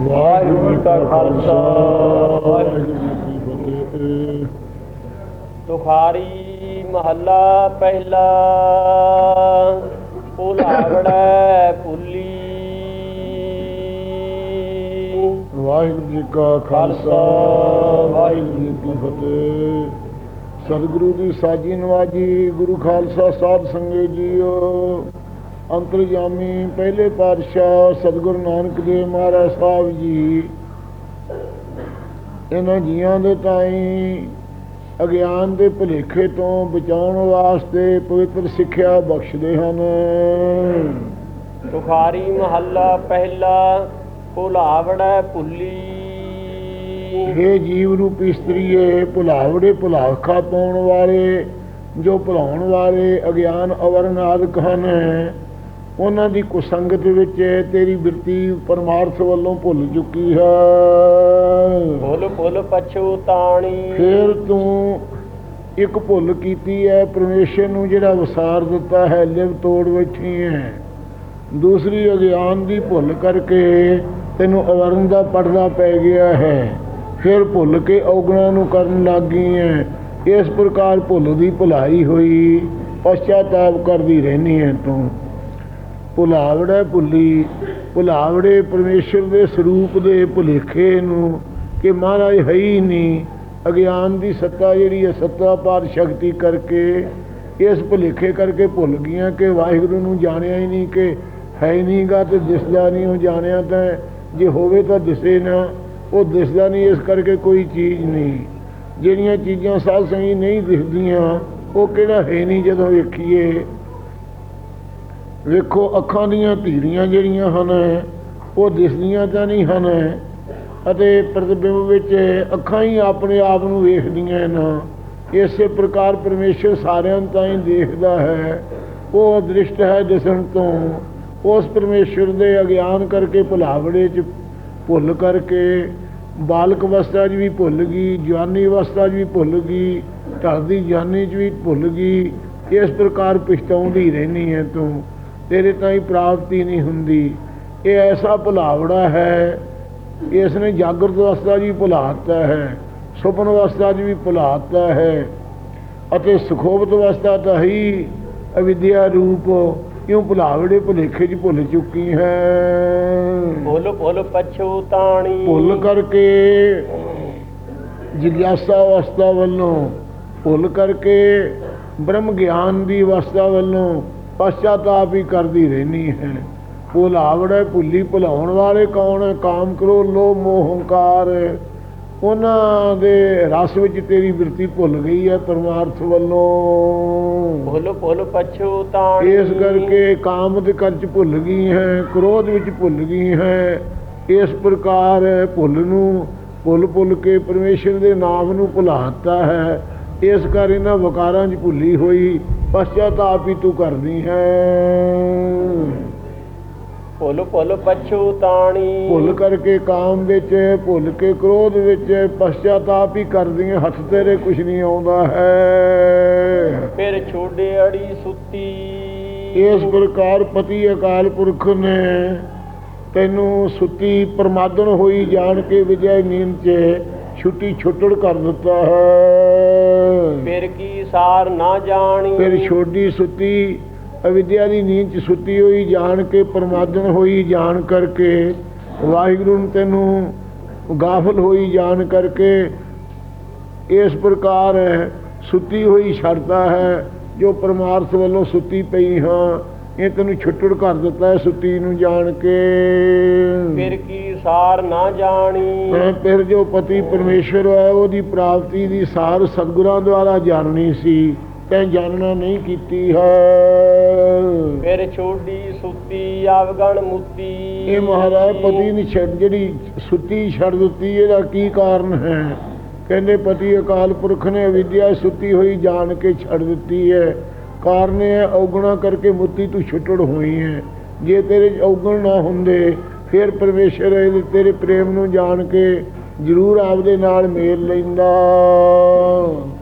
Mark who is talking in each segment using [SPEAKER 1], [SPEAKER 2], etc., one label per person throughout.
[SPEAKER 1] ਵਾਹਿਗੁਰੂ ਜੀ ਕਾ ਖਾਲਸਾ, ਵਾਹਿਗੁਰੂ ਜੀ ਕੀ ਫਤਿਹ।
[SPEAKER 2] ਤੁਖਾਰੀ ਮਹੱਲਾ ਪਹਿਲਾ, ਭੁਲਾਵੜੈ ਭੁੱਲੀ
[SPEAKER 1] ਵਾਹਿਗੁਰੂ ਜੀ ਕਾ ਖਾਲਸਾ, ਵਾਹਿਗੁਰੂ ਜੀ ਕੀ ਫਤਿਹ। ਸਤਿਗੁਰੂ ਦੀ ਸਾਜੀ ਨਵਾਜੀ, ਗੁਰੂ ਖਾਲਸਾ ਸਾਹਿਬ ਸੰਗਤ ਜੀਓ। ਅੰਤਰਜਾਮੀ ਪਹਿਲੇ ਪਾਤਸ਼ਾਹ ਸਤਿਗੁਰੂ ਨਾਨਕ ਦੇਵ ਮਹਾਰਾਜ ਸਾਹਿਬ ਜੀ। ਇਹਨਾਂ ਜੀਆਂ ਦੇ ਤਾਈਂ ਅਗਿਆਨ ਦੇ ਭੁਲੇਖੇ ਤੋਂ ਬਚਾਉਣ ਵਾਸਤੇ ਪਵਿੱਤਰ ਸਿੱਖਿਆ ਬਖਸ਼ਦੇ ਹਨ।
[SPEAKER 2] ਤੁਖਾਰੀ ਮਹੱਲਾ ਪਹਿਲਾ ਭੁਲਾਵੜੈ ਭੁੱਲੀ
[SPEAKER 1] ਇਹ ਜੀਵ ਰੂਪੀ ਇਸਤਰੀਏ ਭੁਲਾਵੜੇ ਭੁਲਾਖਾ ਪਾਉਣ ਵਾਲੇ ਜੋ ਭੁਲਾਉਣ ਵਾਲੇ ਅਗਿਆਨ ਅਵਰਨਾਦਕ ਹਨ। ਉਹਨਾਂ ਦੀ ਕੁਸੰਗਤ ਵਿੱਚ ਤੇਰੀ ਬਿਰਤੀ ਪਰਮਾਰਥ ਵੱਲੋਂ ਭੁੱਲ ਚੁੱਕੀ ਹੈ।
[SPEAKER 2] ਭੁੱਲ ਭੁੱਲ ਪਛੂਤਾਣੀ
[SPEAKER 1] ਫਿਰ ਤੂੰ ਇੱਕ ਭੁੱਲ ਕੀਤੀ ਹੈ ਪਰਮੇਸ਼ਰ ਨੂੰ ਜਿਹੜਾ ਵਸਾਰ ਦਿੱਤਾ ਹੈ ਲਿਵ ਤੋੜ ਬੈਠੀ ਹੈ। ਦੂਸਰੀ ਅਗਿਆਨ ਦੀ ਭੁੱਲ ਕਰਕੇ ਤੈਨੂੰ ਅਵਰਨ ਦਾ ਪਰਦਾ ਪੈ ਗਿਆ ਹੈ। ਫਿਰ ਭੁੱਲ ਕੇ ਔਗਣਾ ਨੂੰ ਕਰਨ ਲੱਗ ਗਈ ਹੈ। ਇਸ ਪ੍ਰਕਾਰ ਭੁੱਲ ਦੀ ਭੁਲਾਈ ਹੋਈ ਪਛਤਾਪ ਕਰਦੀ ਰਹਿਨੀ ਹੈ ਤੂੰ। ਭੁਲਾਵੜਾ ਭੁੱਲੀ, ਭੁਲਾਵੜੇ ਪਰਮੇਸ਼ਰ ਦੇ ਸਰੂਪ ਦੇ ਭੁਲੇਖੇ ਨੂੰ ਕਿ ਮਹਾਰਾਜ ਹੈ ਹੀ ਨਹੀਂ। ਅਗਿਆਨ ਦੀ ਸੱਤਾ ਜਿਹੜੀ ਹੈ, ਸੱਤਾ ਪਾਰ ਸ਼ਕਤੀ ਕਰਕੇ ਇਸ ਭੁਲੇਖੇ ਕਰਕੇ ਭੁੱਲ ਗਈਆਂ ਕਿ ਵਾਹਿਗੁਰੂ ਨੂੰ ਜਾਣਿਆ ਹੀ ਨਹੀਂ ਕਿ ਹੈ ਹੀ ਨਹੀਂਗਾ ਤੇ ਦਿਸਦਾ ਨਹੀਂ, ਉਹ ਜਾਣਿਆ ਤਾਂ ਜੇ ਹੋਵੇ ਤਾਂ ਦਿਸੇ ਨਾ, ਉਹ ਦਿਸਦਾ ਨਹੀਂ, ਇਸ ਕਰਕੇ ਕੋਈ ਚੀਜ਼ ਨਹੀਂ। ਜਿਹੜੀਆਂ ਚੀਜ਼ਾਂ ਸਾਧ ਸੰਗੀ ਨਹੀਂ ਦਿਖਦੀਆਂ ਉਹ ਕਿਹੜਾ ਹੈ ਨਹੀਂ ਜਦੋਂ ਵੇਖੀਏ। ਵੇਖੋ ਅੱਖਾਂ ਦੀਆਂ ਧੀਰੀਆਂ ਜਿਹੜੀਆਂ ਹਨ, ਉਹ ਦਿਸਦੀਆਂ ਤਾਂ ਨਹੀਂ ਹਨ ਅਤੇ ਪ੍ਰਤਿਬਿੰਬ ਵਿੱਚ ਅੱਖਾਂ ਹੀ ਆਪਣੇ ਆਪ ਨੂੰ ਵੇਖਦੀਆਂ ਨਾ ਇਸੇ ਪ੍ਰਕਾਰ ਪਰਮੇਸ਼ਰ ਸਾਰਿਆਂ ਤਾਂ ਹੀ ਦੇਖਦਾ ਹੈ। ਉਹ ਅਦ੍ਰਿਸ਼ਟ ਹੈ ਦਿਸਣ ਤੋਂ। ਉਸ ਪਰਮੇਸ਼ਰ ਦੇ ਅਗਿਆਨ ਕਰਕੇ, ਭੁਲਾਵੜੇ ਚ ਭੁੱਲ ਕਰਕੇ, ਬਾਲਕ ਅਵਸਥਾ 'ਚ ਵੀ ਭੁੱਲ ਗਈ, ਜਵਾਨੀ ਅਵਸਥਾ 'ਚ ਵੀ ਭੁੱਲ ਗਈ, ਢਲਦੀ ਜਵਾਨੀ 'ਚ ਵੀ ਭੁੱਲ ਗਈ, ਇਸ ਪ੍ਰਕਾਰ ਪਛਤਾਉਂਦੀ ਰਹਿਣੀ ਹੈ ਤੂੰ। ਤੇਰੇ ਤਾਂ ਹੀ ਪ੍ਰਾਪਤੀ ਨਹੀਂ ਹੁੰਦੀ। ਇਹ ਐਸਾ ਭੁਲਾਵੜਾ ਹੈ ਇਸ ਨੇ ਜਾਗਰਤ ਅਵਸਥਾ ਵੀ ਭੁਲਾਤਾ ਹੈ ਸੁਪਨ ਅਵਸਥਾ 'ਚ ਵੀ ਭੁਲਾਤਾ ਹੈ ਅਤੇ ਸੁਖੋਬਤ ਅਵਸਥਾ ਤਾਂ ਹੀ ਅਵਿਦਿਆ ਰੂਪ ਕਿਉਂ ਭੁਲਾਵੜੇ ਭੁਲੇਖੇ 'ਚ ਭੁੱਲ ਚੁੱਕੀ ਹੈ।
[SPEAKER 2] ਭੁੱਲ ਭੁੱਲ ਪਛੂਤਾਣੀ
[SPEAKER 1] ਭੁੱਲ ਕਰਕੇ ਜਿਗਿਆਸਾ ਅਵਸਥਾ ਵੱਲੋਂ ਭੁੱਲ ਕਰਕੇ ਬ੍ਰਹਮ ਗਿਆਨ ਦੀ ਅਵਸਥਾ ਵੱਲੋਂ ਪਛਤਾਪ ਹੀ ਕਰਦੀ ਰਹਿਣੀ ਹੈ। ਭੁਲਾਵੜਾ ਭੁੱਲੀ ਭੁਲਾਉਣ ਵਾਲੇ ਕੌਣ ਹੈ? ਕਾਮ ਕਰੋ ਲੋ ਮੋਹ ਹੰਕਾਰ ਉਹਨਾਂ ਦੇ ਰਸ ਵਿੱਚ ਤੇਰੀ ਬਿਰਤੀ ਭੁੱਲ ਗਈ ਹੈ ਪਰਮਾਰਥ ਵੱਲੋਂ।
[SPEAKER 2] ਭੁੱਲ ਭੁੱਲ ਪਛੂਤਾਣੀ
[SPEAKER 1] ਇਸ ਕਰਕੇ ਕਾਮ ਦੇ ਕਰਚ ਭੁੱਲ ਗਈ ਹੈ ਕ੍ਰੋਧ ਵਿੱਚ ਭੁੱਲ ਗਈ ਹੈ। ਇਸ ਪ੍ਰਕਾਰ ਭੁੱਲ ਨੂੰ ਭੁੱਲ ਭੁੱਲ ਕੇ ਪਰਮੇਸ਼ਰ ਦੇ ਨਾਮ ਨੂੰ ਭੁਲਾਤਾ ਹੈ। ਇਸ ਕਰ ਇਹਨਾਂ ਵਕਾਰਾਂ 'ਚ ਭੁੱਲੀ ਹੋਈ। ਪਛਤਾਪ ਹੀ ਤੂੰ ਕਰਦੀ ਹੈ।
[SPEAKER 2] ਭੁੱਲ ਭੁੱਲ ਪਛੂਤਾਣੀ
[SPEAKER 1] ਭੁੱਲ ਕਰਕੇ ਕਾਮ ਵਿੱਚ ਭੁੱਲ ਕੇ ਕ੍ਰੋਧ ਵਿੱਚ ਪਛਤਾਪ ਹੀ ਕਰਦੀ ਹੈ। ਹੱਥ ਤੇਰੇ ਕੁਝ ਨਹੀਂ ਆਉਂਦਾ ਹੈ।
[SPEAKER 2] ਫਿਰ ਛੋਡੇ ਅੜੀ ਸੁੱਤੀ।
[SPEAKER 1] ਇਸ ਪ੍ਰਕਾਰ ਪਤੀ ਅਕਾਲ ਪੁਰਖ ਨੇ ਤੈਨੂੰ ਸੁੱਤੀ ਪ੍ਰਮਾਦਨ ਹੋਈ ਜਾਣ ਕੇ ਵਿਜੈ ਨੀਂਦ 'ਚ ਛੁੱਟੀ ਛੁੱਟੜ ਕਰ ਦਿੱਤਾ ਹੈ।
[SPEAKER 2] ਫਿਰ ਕੀ ਸਾਰ ਨਾ ਜਾਣੀ?
[SPEAKER 1] ਫਿਰ ਛੋਡੀ ਸੁੱਤੀ ਅਵਿਦਿਆ ਦੀ ਨੀਂਦ 'ਚ ਸੁੱਤੀ ਹੋਈ ਜਾਣ ਕੇ ਪ੍ਰਮਾਦਨ ਹੋਈ ਜਾਣ ਕਰਕੇ ਵਾਹਿਗੁਰੂ ਨੂੰ ਤੈਨੂੰ ਗਾਫਲ ਹੋਈ ਜਾਣ ਕਰਕੇ ਇਸ ਪ੍ਰਕਾਰ ਸੁੱਤੀ ਹੋਈ ਛੱਡਦਾ ਹੈ ਜੋ ਪਰਮਾਰਥ ਵੱਲੋਂ ਸੁੱਤੀ ਪਈ ਹਾਂ। ਇਹ ਤੈਨੂੰ ਛੁੱਟੜ ਕਰ ਦਿੱਤਾ ਸੁੱਤੀ ਨੂੰ ਜਾਣ ਕੇ।
[SPEAKER 2] ਫਿਰ ਕੀ ਸਾਰ ਨਾ ਜਾਣੀ?
[SPEAKER 1] ਫਿਰ ਜੋ ਪਤੀ ਪਰਮੇਸ਼ਰ ਹੈ ਉਹਦੀ ਪ੍ਰਾਪਤੀ ਦੀ ਸਾਰ ਸਤਿਗੁਰਾਂ ਦੁਆਰਾ ਜਾਣਨੀ ਸੀ ਤੈਂ ਜਾਣਨਾ ਨਹੀਂ ਕੀਤੀ ਹੈ।
[SPEAKER 2] ਫਿਰ ਛੋਡੀ ਸੁੱਤੀ ਆਵਗਣ ਮੁੱਤੀ।
[SPEAKER 1] ਇਹ ਮਹਾਰਾਜ ਪਤੀ ਨੇ ਛੱਡ ਜਿਹੜੀ ਸੁੱਤੀ ਛੱਡ ਦਿੱਤੀ ਇਹਦਾ ਕੀ ਕਾਰਨ ਹੈ? ਕਹਿੰਦੇ ਪਤੀ ਅਕਾਲ ਪੁਰਖ ਨੇ ਵਿਦਿਆ ਸੁੱਤੀ ਹੋਈ ਜਾਣ ਕੇ ਛੱਡ ਦਿੱਤੀ ਹੈ। ਕਾਰਨ ਹੈ ਔਗਣਾ ਕਰਕੇ ਮੁੱਤੀ ਤੂੰ ਛੁੱਟੜ ਹੋਈ ਹੈ। ਜੇ ਤੇਰੇ ਔਗਣ ਨਾ ਹੁੰਦੇ ਫਿਰ ਪਰਮੇਸ਼ਰ ਇਹਦੇ ਤੇਰੇ ਪ੍ਰੇਮ ਨੂੰ ਜਾਣ ਕੇ ਜ਼ਰੂਰ ਆਪਦੇ ਨਾਲ ਮੇਲ ਲੈਂਦਾ।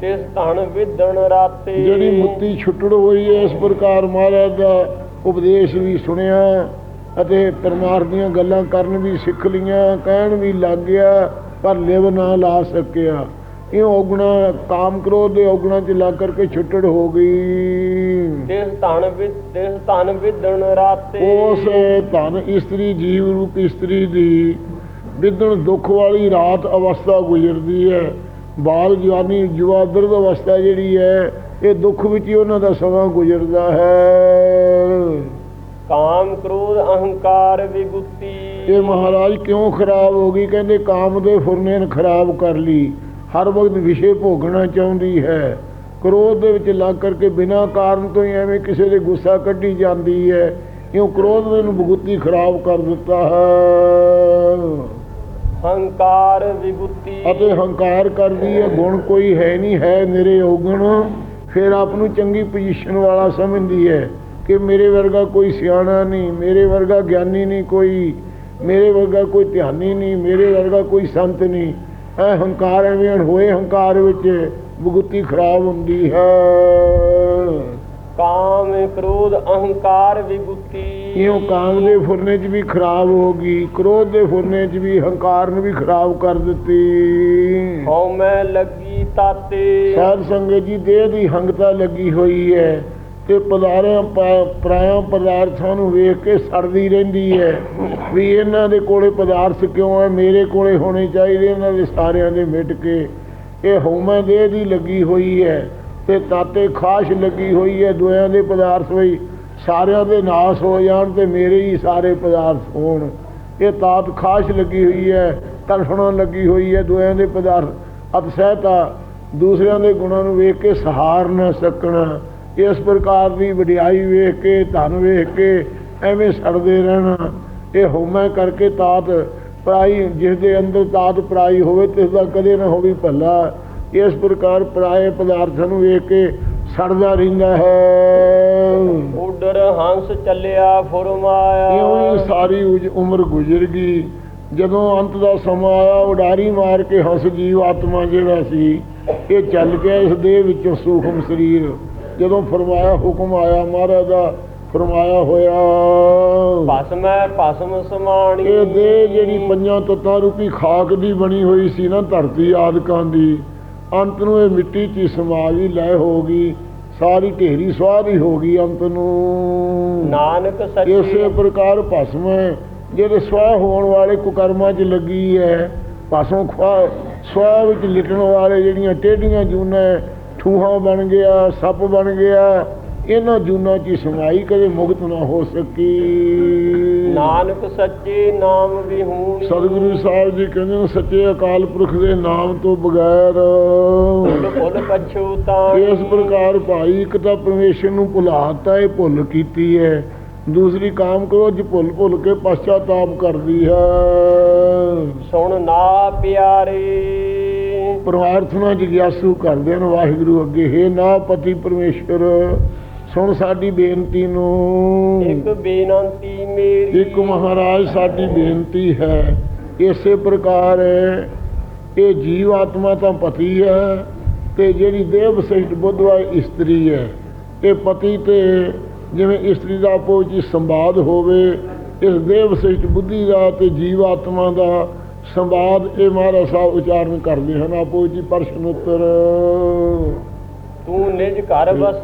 [SPEAKER 2] ਤਿਸ ਧਨ ਵਿਦਣ ਰਾਤੇ
[SPEAKER 1] ਜਿਹੜੀ ਮੁੱਤੀ ਛੁੱਟੜ ਹੋਈ ਹੈ ਇਸ ਪ੍ਰਕਾਰ ਮਹਾਰਾਜ ਦਾ ਉਪਦੇਸ਼ ਵੀ ਸੁਣਿਆ ਅਤੇ ਪਰਮਾਰਥ ਦੀਆਂ ਗੱਲਾਂ ਕਰਨ ਵੀ ਸਿੱਖ ਲੀਆਂ ਕਹਿਣ ਵੀ ਲੱਗ ਗਿਆ ਪਰ ਲਿਵ ਨਾ ਲਾ ਸਕਿਆ। ਇਹ ਔਗਣਾ ਕਾਮ ਕ੍ਰੋਧ ਦੇ ਔਗਣਾ ਚ ਲੱਗ ਕਰਕੇ ਛੁੱਟੜ ਹੋ ਗਈ।
[SPEAKER 2] ਤਿਸ ਧਨ ਵਿਦ ਤਿਸ ਧਨ ਵਿਦਣ ਰਾਤੇ।
[SPEAKER 1] ਉਸ ਧਨ ਇਸਤਰੀ ਜੀਵ ਰੂਪ ਇਸਤਰੀ ਦੀ ਵਿਦਣ ਦੁੱਖ ਵਾਲੀ ਰਾਤ ਅਵਸਥਾ ਗੁਜ਼ਰਦੀ ਹੈ। ਬਾਲ ਜਵਾਨੀ ਜੁਵਾ ਦਰਦ ਅਵਸਥਾ ਜਿਹੜੀ ਹੈ ਇਹ ਦੁੱਖ ਵਿੱਚ ਹੀ ਉਹਨਾਂ ਦਾ ਸਮਾਂ ਗੁਜ਼ਰਦਾ ਹੈ।
[SPEAKER 2] ਕਾਮ ਕ੍ਰੋਧ ਅਹੰਕਾਰ ਵਿਗੁਤੀ
[SPEAKER 1] ਇਹ ਮਹਾਰਾਜ ਕਿਉਂ ਖਰਾਬ ਹੋ ਗਈ? ਕਹਿੰਦੇ ਕਾਮ ਦੇ ਫੁਰਨੇ ਨੇ ਖਰਾਬ ਕਰ ਲਈ। ਹਰ ਵਕਤ ਵਿਸ਼ੇ ਭੋਗਣਾ ਚਾਹੁੰਦੀ ਹੈ। ਕ੍ਰੋਧ ਦੇ ਵਿੱਚ ਲੱਗ ਕਰਕੇ ਬਿਨਾਂ ਕਾਰਨ ਤੋਂ ਹੀ ਐਵੇਂ ਕਿਸੇ ਦੇ ਗੁੱਸਾ ਕੱਢੀ ਜਾਂਦੀ ਹੈ। ਇਉਂ ਕ੍ਰੋਧ ਨੇ ਨੂੰ ਬਗੁੱਤੀ ਖਰਾਬ ਕਰ ਦਿੱਤਾ ਹੈ।
[SPEAKER 2] ਹੰਕਾਰ ਵਿਗੁਤੀ
[SPEAKER 1] ਅਤੇ ਹੰਕਾਰ ਕਰਦੀ ਹੈ ਗੁਣ ਕੋਈ ਹੈ ਨਹੀਂ ਹੈ ਮੇਰੇ ਔਗਣ। ਫਿਰ ਆਪ ਨੂੰ ਚੰਗੀ ਪੋਜੀਸ਼ਨ ਵਾਲਾ ਸਮਝਦੀ ਹੈ ਕਿ ਮੇਰੇ ਵਰਗਾ ਕੋਈ ਸਿਆਣਾ ਨਹੀਂ ਮੇਰੇ ਵਰਗਾ ਗਿਆਨੀ ਨਹੀਂ ਕੋਈ ਮੇਰੇ ਵਰਗਾ ਕੋਈ ਧਿਆਨੀ ਨਹੀਂ ਮੇਰੇ ਵਰਗਾ ਕੋਈ ਸੰਤ ਨਹੀਂ। ਇਹ ਹੰਕਾਰ ਐਵੇਂ ਹੋਏ ਹੰਕਾਰ ਵਿੱਚ ਬੁਗਤੀ ਖਰਾਬ ਹੁੰਦੀ ਹੈ।
[SPEAKER 2] ਕਾਮ ਕ੍ਰੋਧ ਅਹੰਕਾਰ ਵਿਗੁਤੀ
[SPEAKER 1] ਇਉਂ ਕਾਮ ਦੇ ਫੁਰਨੇ 'ਚ ਵੀ ਖਰਾਬ ਹੋ ਗਈ ਕ੍ਰੋਧ ਦੇ ਫੁਰਨੇ 'ਚ ਵੀ ਹੰਕਾਰ ਨੂੰ ਵੀ ਖਰਾਬ ਕਰ ਦਿੱਤੀ।
[SPEAKER 2] ਹਉ ਮੈਂ ਲੱਗੀ ਤਾਤੇ।
[SPEAKER 1] ਸਾਧ ਸੰਗਤ ਜੀ ਦੇਹ ਦੀ ਹੰਗਤਾ ਲੱਗੀ ਹੋਈ ਹੈ। ਤੇ ਪਦਾਰਿਆਂ ਪਰਾਇਆਂ ਪਦਾਰਥਾਂ ਨੂੰ ਵੇਖ ਕੇ ਸੜਦੀ ਰਹਿੰਦੀ ਹੈ ਵੀ ਇਹਨਾਂ ਦੇ ਕੋਲੇ ਪਦਾਰਥ ਕਿਉਂ ਹੈ? ਮੇਰੇ ਕੋਲੇ ਹੋਣੇ ਚਾਹੀਦੇ ਇਹਨਾਂ ਦੇ ਸਾਰਿਆਂ ਦੇ ਮਿਟ ਕੇ। ਇਹ ਹਉਮੈ ਦੇਹ ਦੀ ਲੱਗੀ ਹੋਈ ਹੈ ਤੇ ਤਾਤੇ ਖਾਸ਼ ਲੱਗੀ ਹੋਈ ਹੈ ਦੋਆਂ ਦੇ ਪਦਾਰਥ ਵੀ। ਸਾਰਿਆਂ ਦੇ ਨਾਸ ਹੋ ਜਾਣ ਤੇ ਮੇਰੇ ਹੀ ਸਾਰੇ ਪਦਾਰਥ ਹੋਣ। ਇਹ ਤਾਤ ਖਾਸ਼ ਲੱਗੀ ਹੋਈ ਹੈ, ਤਲਫਣਾ ਲੱਗੀ ਹੋਈ ਹੈ ਦੋਆਂ ਦੇ ਪਦਾਰਥ। ਅਪਸਹਿਤਾ ਦੂਸਰਿਆਂ ਦੇ ਗੁਣਾਂ ਨੂੰ ਵੇਖ ਕੇ ਸਹਾਰ ਨਾ ਸਕਣਾ। ਇਸ ਪ੍ਰਕਾਰ ਦੀ ਵਡਿਆਈ ਵੇਖ ਕੇ ਧਨ ਵੇਖ ਕੇ ਐਵੇਂ ਸੜਦੇ ਰਹਿਣਾ। ਇਹ ਹਉਮੈ ਕਰਕੇ ਤਾਤ ਪਰਾਈ ਜਿਸ ਦੇ ਅੰਦਰ ਤਾਤ ਪਰਾਈ ਹੋਵੇ ਤਿਸ ਦਾ ਕਦੇ ਨਾ ਹੋਵੇ ਭੱਲਾ। ਇਸ ਪ੍ਰਕਾਰ ਪਰਾਏ ਪਦਾਰਥਾਂ ਨੂੰ ਵੇਖ ਕੇ ਸੜਦਾ ਰਹਿੰਦਾ ਹੈ।
[SPEAKER 2] ਉਡਰ ਹੰਸ ਚੱਲਿਆ ਫੁਰਮਾਇਆ
[SPEAKER 1] ਇਉਂ ਹੀ ਸਾਰੀ ਉਮਰ ਗੁਜ਼ਰ ਗਈ। ਜਦੋਂ ਅੰਤ ਦਾ ਸਮਾਂ ਆਇਆ ਉਡਾਰੀ ਮਾਰ ਕੇ ਹੰਸ ਜੀਵ ਆਤਮਾ ਜਿਹੜਾ ਸੀ ਇਹ ਚੱਲ ਗਿਆ ਇਸ ਦੇਹ ਵਿੱਚੋਂ ਸੂਖਮ ਸਰੀਰ। ਜਦੋਂ ਫਰਮਾਇਆ ਹੁਕਮ ਆਇਆ ਮਹਾਰਾਜ ਦਾ ਫਰਮਾਇਆ ਹੋਇਆ
[SPEAKER 2] ਭਸਮੈ ਭਸਮ ਸਮਾਣੀ।
[SPEAKER 1] ਇਹ ਦੇਹ ਜਿਹੜੀ ਪੰਜਾਂ ਤੱਤਾਂ ਰੂਪੀ ਖਾਕ ਦੀ ਬਣੀ ਹੋਈ ਸੀ ਨਾ ਧਰਤੀ ਆਦਿਕਾਂ ਦੀ ਅੰਤ ਨੂੰ ਇਹ ਮਿੱਟੀ 'ਚ ਹੀ ਸਮਾ ਗਈ ਲੈ ਹੋ ਗਈ ਸਾਰੀ ਢੇਰੀ ਸਵਾਹ ਹੀ ਹੋ ਗਈ ਅੰਤ ਨੂੰ।
[SPEAKER 2] ਨਾਨਕ
[SPEAKER 1] ਇਸੇ
[SPEAKER 2] ਸੱਚੇ
[SPEAKER 1] ਪ੍ਰਕਾਰ ਭਸਮ ਹੈ ਜਿਹੜੇ ਸਵਾਹ ਹੋਣ ਵਾਲੇ ਕੁਕਰਮਾਂ 'ਚ ਲੱਗੀ ਹੈ ਭਸਮ ਖਵਾ ਸਵਾਹ ਵਿੱਚ ਲਿਟਣ ਵਾਲੇ ਜਿਹੜੀਆਂ ਟੇਢੀਆਂ ਜੂਨਾਂ ਹੈ, ਠੂਹਾਂ ਬਣ ਗਿਆ ਸੱਪ ਬਣ ਗਿਆ ਇਹਨਾਂ ਜੂਨਾਂ 'ਚ ਸਮਾਈ ਕਦੇ ਮੁਕਤ ਨਾ ਹੋ ਸਕੀ।
[SPEAKER 2] ਨਾਨਕ ਸੱਚੇ ਨਾਮ ਵਿਹੂਣੀ
[SPEAKER 1] ਸਤਿਗੁਰੂ ਸਾਹਿਬ ਜੀ ਕਹਿੰਦੇ ਨੇ ਸੱਚੇ ਅਕਾਲ ਪੁਰਖ ਦੇ ਨਾਮ ਤੋਂ ਬਗੈਰ।
[SPEAKER 2] ਭੁੱਲ ਪਛੂਤਾਣੀ
[SPEAKER 1] ਇਸ ਪ੍ਰਕਾਰ ਭਾਈ ਇੱਕ ਤਾਂ ਪਰਮੇਸ਼ਰ ਨੂੰ ਭੁਲਾਤਾ ਇਹ ਭੁੱਲ ਕੀਤੀ ਹੈ। ਦੂਸਰੀ ਕਾਮ ਕਰੋ ਜ ਭੁੱਲ ਭੁੱਲ ਕੇ ਪਛਤਾਤਾਪ ਕਰਦੀ ਹੈ।
[SPEAKER 2] ਸੁਣ ਨਾ ਪਿਆਰੇ।
[SPEAKER 1] ਪ੍ਰਾਰਥਨਾ ਜਿਗਿਆਸੂ ਕਰਦੇ ਹਨ ਵਾਹਿਗੁਰੂ ਅੱਗੇ। ਹੈ ਨਾ ਪਤੀ ਪਰਮੇਸ਼ਰ ਸੁਣ ਸਾਡੀ ਬੇਨਤੀ ਨੂੰ।
[SPEAKER 2] ਇੱਕ ਬੇਨੰਤੀ ਮੇਰੀ।
[SPEAKER 1] ਇੱਕ ਮਹਾਰਾਜ ਸਾਡੀ ਬੇਨਤੀ ਹੈ। ਇਸੇ ਪ੍ਰਕਾਰ ਇਹ ਜੀਵ ਆਤਮਾ ਤਾਂ ਪਤੀ ਹੈ ਤੇ ਜਿਹੜੀ ਦੇਹ ਵਿਸ਼ਿਸ਼ਟ ਬੁੱਧਵਾ ਇਸਤਰੀ ਹੈ ਇਹ ਪਤੀ ਤੇ ਜਿਵੇਂ ਇਸਤਰੀ ਦਾ ਆਪੋ ਵਿੱਚ ਸੰਵਾਦ ਹੋਵੇ ਇਸ ਦੇਹ ਵਿਸ਼ਿਸ਼ਟ ਬੁੱਧੀ ਦਾ ਤੇ ਜੀਵ ਆਤਮਾ ਦਾ ਸੰਵਾਦ ਇਹ ਮਹਾਰਾਜ ਸਾਹਿਬ ਉਚਾਰਨ ਕਰਦੇ ਹਨ ਆਪੋ ਹੀ ਪ੍ਰਸ਼ਨ ਉੱਤਰ।
[SPEAKER 2] ਤੂੰ ਨਿਜ ਘਰ ਬਸ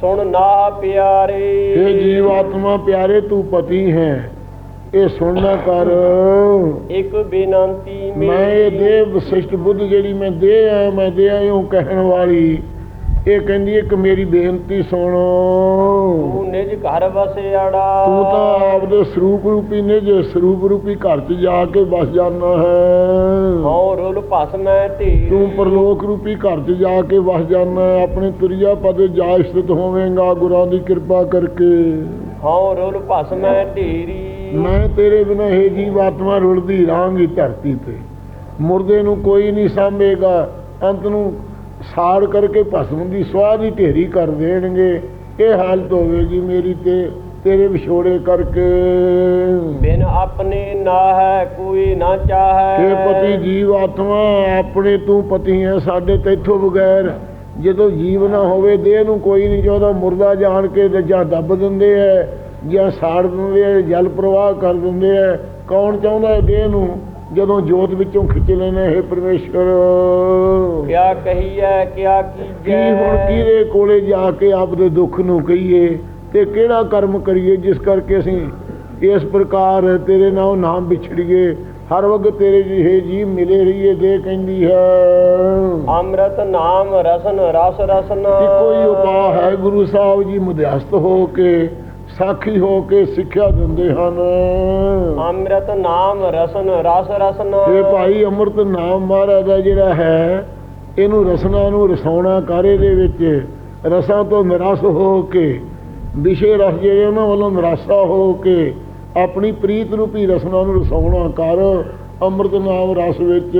[SPEAKER 2] ਸੁਣ ਨਾ ਪਿਆਰੇ।
[SPEAKER 1] ਇਹ ਜੀਵ ਆਤਮਾ ਪਿਆਰੇ ਤੂੰ ਪਤੀ ਹੈ ਇਹ ਸੁਣਨਾ ਕਰ।
[SPEAKER 2] ਇੱਕ ਬੇਨੰਤੀ
[SPEAKER 1] ਮੈਂ ਇਹ ਦੇਹ ਵਿਸ਼ਿਸ਼ਟ ਬੁੱਧ ਜਿਹੜੀ ਮੈਂ ਦੇ ਆ ਮੈਂ ਦੇ ਆਇਓ ਕਹਿਣ ਵਾਲੀ। ਇਹ ਕਹਿੰਦੀ ਇੱਕ ਮੇਰੀ ਬੇਨਤੀ ਸੁਣ।
[SPEAKER 2] ਤੂੰ ਨਿਜ ਘਰ ਵਸਿਆੜਾ
[SPEAKER 1] ਤੂੰ ਤਾਂ ਆਪਦੇ ਸਰੂਪ ਰੂਪੀ ਨੇ ਜੇ ਸਰੂਪ ਰੂਪੀ ਘਰ 'ਚ ਜਾ ਕੇ ਵਸ ਜਾਣਾ ਹੈ।
[SPEAKER 2] ਹਉ ਰੁਲ ਭਸਮੈ ਢੇਰੀ
[SPEAKER 1] ਤੂੰ ਪਰਲੋਕ ਰੂਪੀ ਘਰ 'ਚ ਜਾ ਕੇ ਵਸ ਜਾਣਾ ਹੈ। ਆਪਣੇ ਤੁਰਿਆ ਪਦੇ ਜਾ ਸਥਿਤ ਹੋਵੇਂਗਾ ਗੁਰਾਂ ਦੀ ਕਿਰਪਾ ਕਰਕੇ।
[SPEAKER 2] ਹਉ ਰੁਲ ਭਸਮੈ ਢੇਰੀ
[SPEAKER 1] ਮੈਂ ਤੇਰੇ ਬਿਨਾਂ ਇਹ ਜੀਵ ਆਤਮਾ ਰੁਲਦੀ ਰਹਾਂਗੀ ਧਰਤੀ ਤੇ। ਮੁਰਦੇ ਨੂੰ ਕੋਈ ਨਹੀਂ ਸਾਂਭੇਗਾ ਅੰਤ ਨੂੰ ਸਾੜ ਕਰਕੇ ਭਸਮ ਦੀ ਸਵਾਹ ਦੀ ਢੇਰੀ ਕਰ ਦੇਣਗੇ। ਇਹ ਹਾਲਤ ਹੋਵੇਗੀ ਮੇਰੀ ਤੇ ਤੇਰੇ ਵਿਛੋੜੇ ਕਰਕੇ।
[SPEAKER 2] ਬਿਨ ਆਪਣੇ ਨਾ ਹੈ ਕੋਈ ਨਾ ਚਾਹੈ।
[SPEAKER 1] ਇਹ ਪਤੀ ਜੀਵ ਆਤਮਾ ਆਪਣੇ ਤੂੰ ਪਤੀ ਹੈ ਸਾਡੇ ਤੇਥੋਂ ਬਗੈਰ। ਜਦੋਂ ਜੀਵ ਨਾ ਹੋਵੇ ਦੇਹ ਨੂੰ ਕੋਈ ਨਹੀਂ ਚਾਹੁੰਦਾ। ਮੁਰਦਾ ਜਾਣ ਕੇ ਤੇ ਜਾਂ ਦੱਬ ਦਿੰਦੇ ਐ ਜਾਂ ਸਾੜ ਦਿੰਦੇ ਆ ਜਲ ਪ੍ਰਵਾਹ ਕਰ ਦਿੰਦੇ ਆ ਕੌਣ ਚਾਹੁੰਦਾ ਹੈ ਦੇਹ ਨੂੰ? ਜਦੋਂ ਜੋਤ ਵਿੱਚੋਂ ਖਿੱਚ ਲੈਣਾ ਹੈ ਪਰਮੇਸ਼ਰ
[SPEAKER 2] ਕਿਆ ਕਹੀਐ ਕਿਆ
[SPEAKER 1] ਕੀ
[SPEAKER 2] ਕੀਜੈ
[SPEAKER 1] ਹੁਣ ਕਿਹਦੇ ਕੋਲੇ ਜਾ ਕੇ ਆਪਦੇ ਦੁੱਖ ਨੂੰ ਕਹੀਏ ਤੇ ਕਿਹੜਾ ਕਰਮ ਕਰੀਏ ਜਿਸ ਕਰਕੇ ਅਸੀਂ ਇਸ ਪ੍ਰਕਾਰ ਤੇਰੇ ਨਾਲ ਨਾਮ ਵਿਛੜੀਏ? ਹਰ ਵਕਤ ਤੇਰੇ ਜਿਹੇ ਜੀ ਮਿਲੇ ਰਹੀਏ ਦੇ ਕਹਿੰਦੀ ਹੈ।
[SPEAKER 2] ਅੰਮ੍ਰਿਤ ਨਾਮ ਰਸਨ ਰਸ ਰਸਨ।
[SPEAKER 1] ਹੀ ਉਪਾਅ ਹੈ ਗੁਰੂ ਸਾਹਿਬ ਜੀ ਮਧਿਅਸਤ ਹੋ ਕੇ ਸਾਖੀ ਹੋ ਕੇ ਸਿੱਖਿਆ ਦਿੰਦੇ ਹਨ।
[SPEAKER 2] ਅੰਮ੍ਰਿਤ ਨਾਮ ਰਸਨ ਰਸ ਰਸਨ।
[SPEAKER 1] ਇਹ ਭਾਈ ਅੰਮ੍ਰਿਤ ਨਾਮ ਮਹਾਰਾਜ ਦਾ ਜਿਹੜਾ ਹੈ ਇਹਨੂੰ ਰਸਨਾ ਨੂੰ ਰਸਾਉਣਾ ਕਾਰੇ ਦੇ ਵਿੱਚ। ਰਸਾਂ ਤੋਂ ਨਿਰਾਸ਼ ਹੋ ਕੇ ਵਿਸ਼ੇ ਰਸ ਜਿਹੜੇ ਉਹਨਾਂ ਵੱਲੋਂ ਨਿਰਾਸ਼ਾ ਹੋ ਕੇ ਆਪਣੀ ਪ੍ਰੀਤ ਰੂਪੀ ਰਸਨਾ ਨੂੰ ਰਸਾਉਣਾ ਕਰ ਅੰਮ੍ਰਿਤ ਨਾਮ ਰਸ ਵਿੱਚ।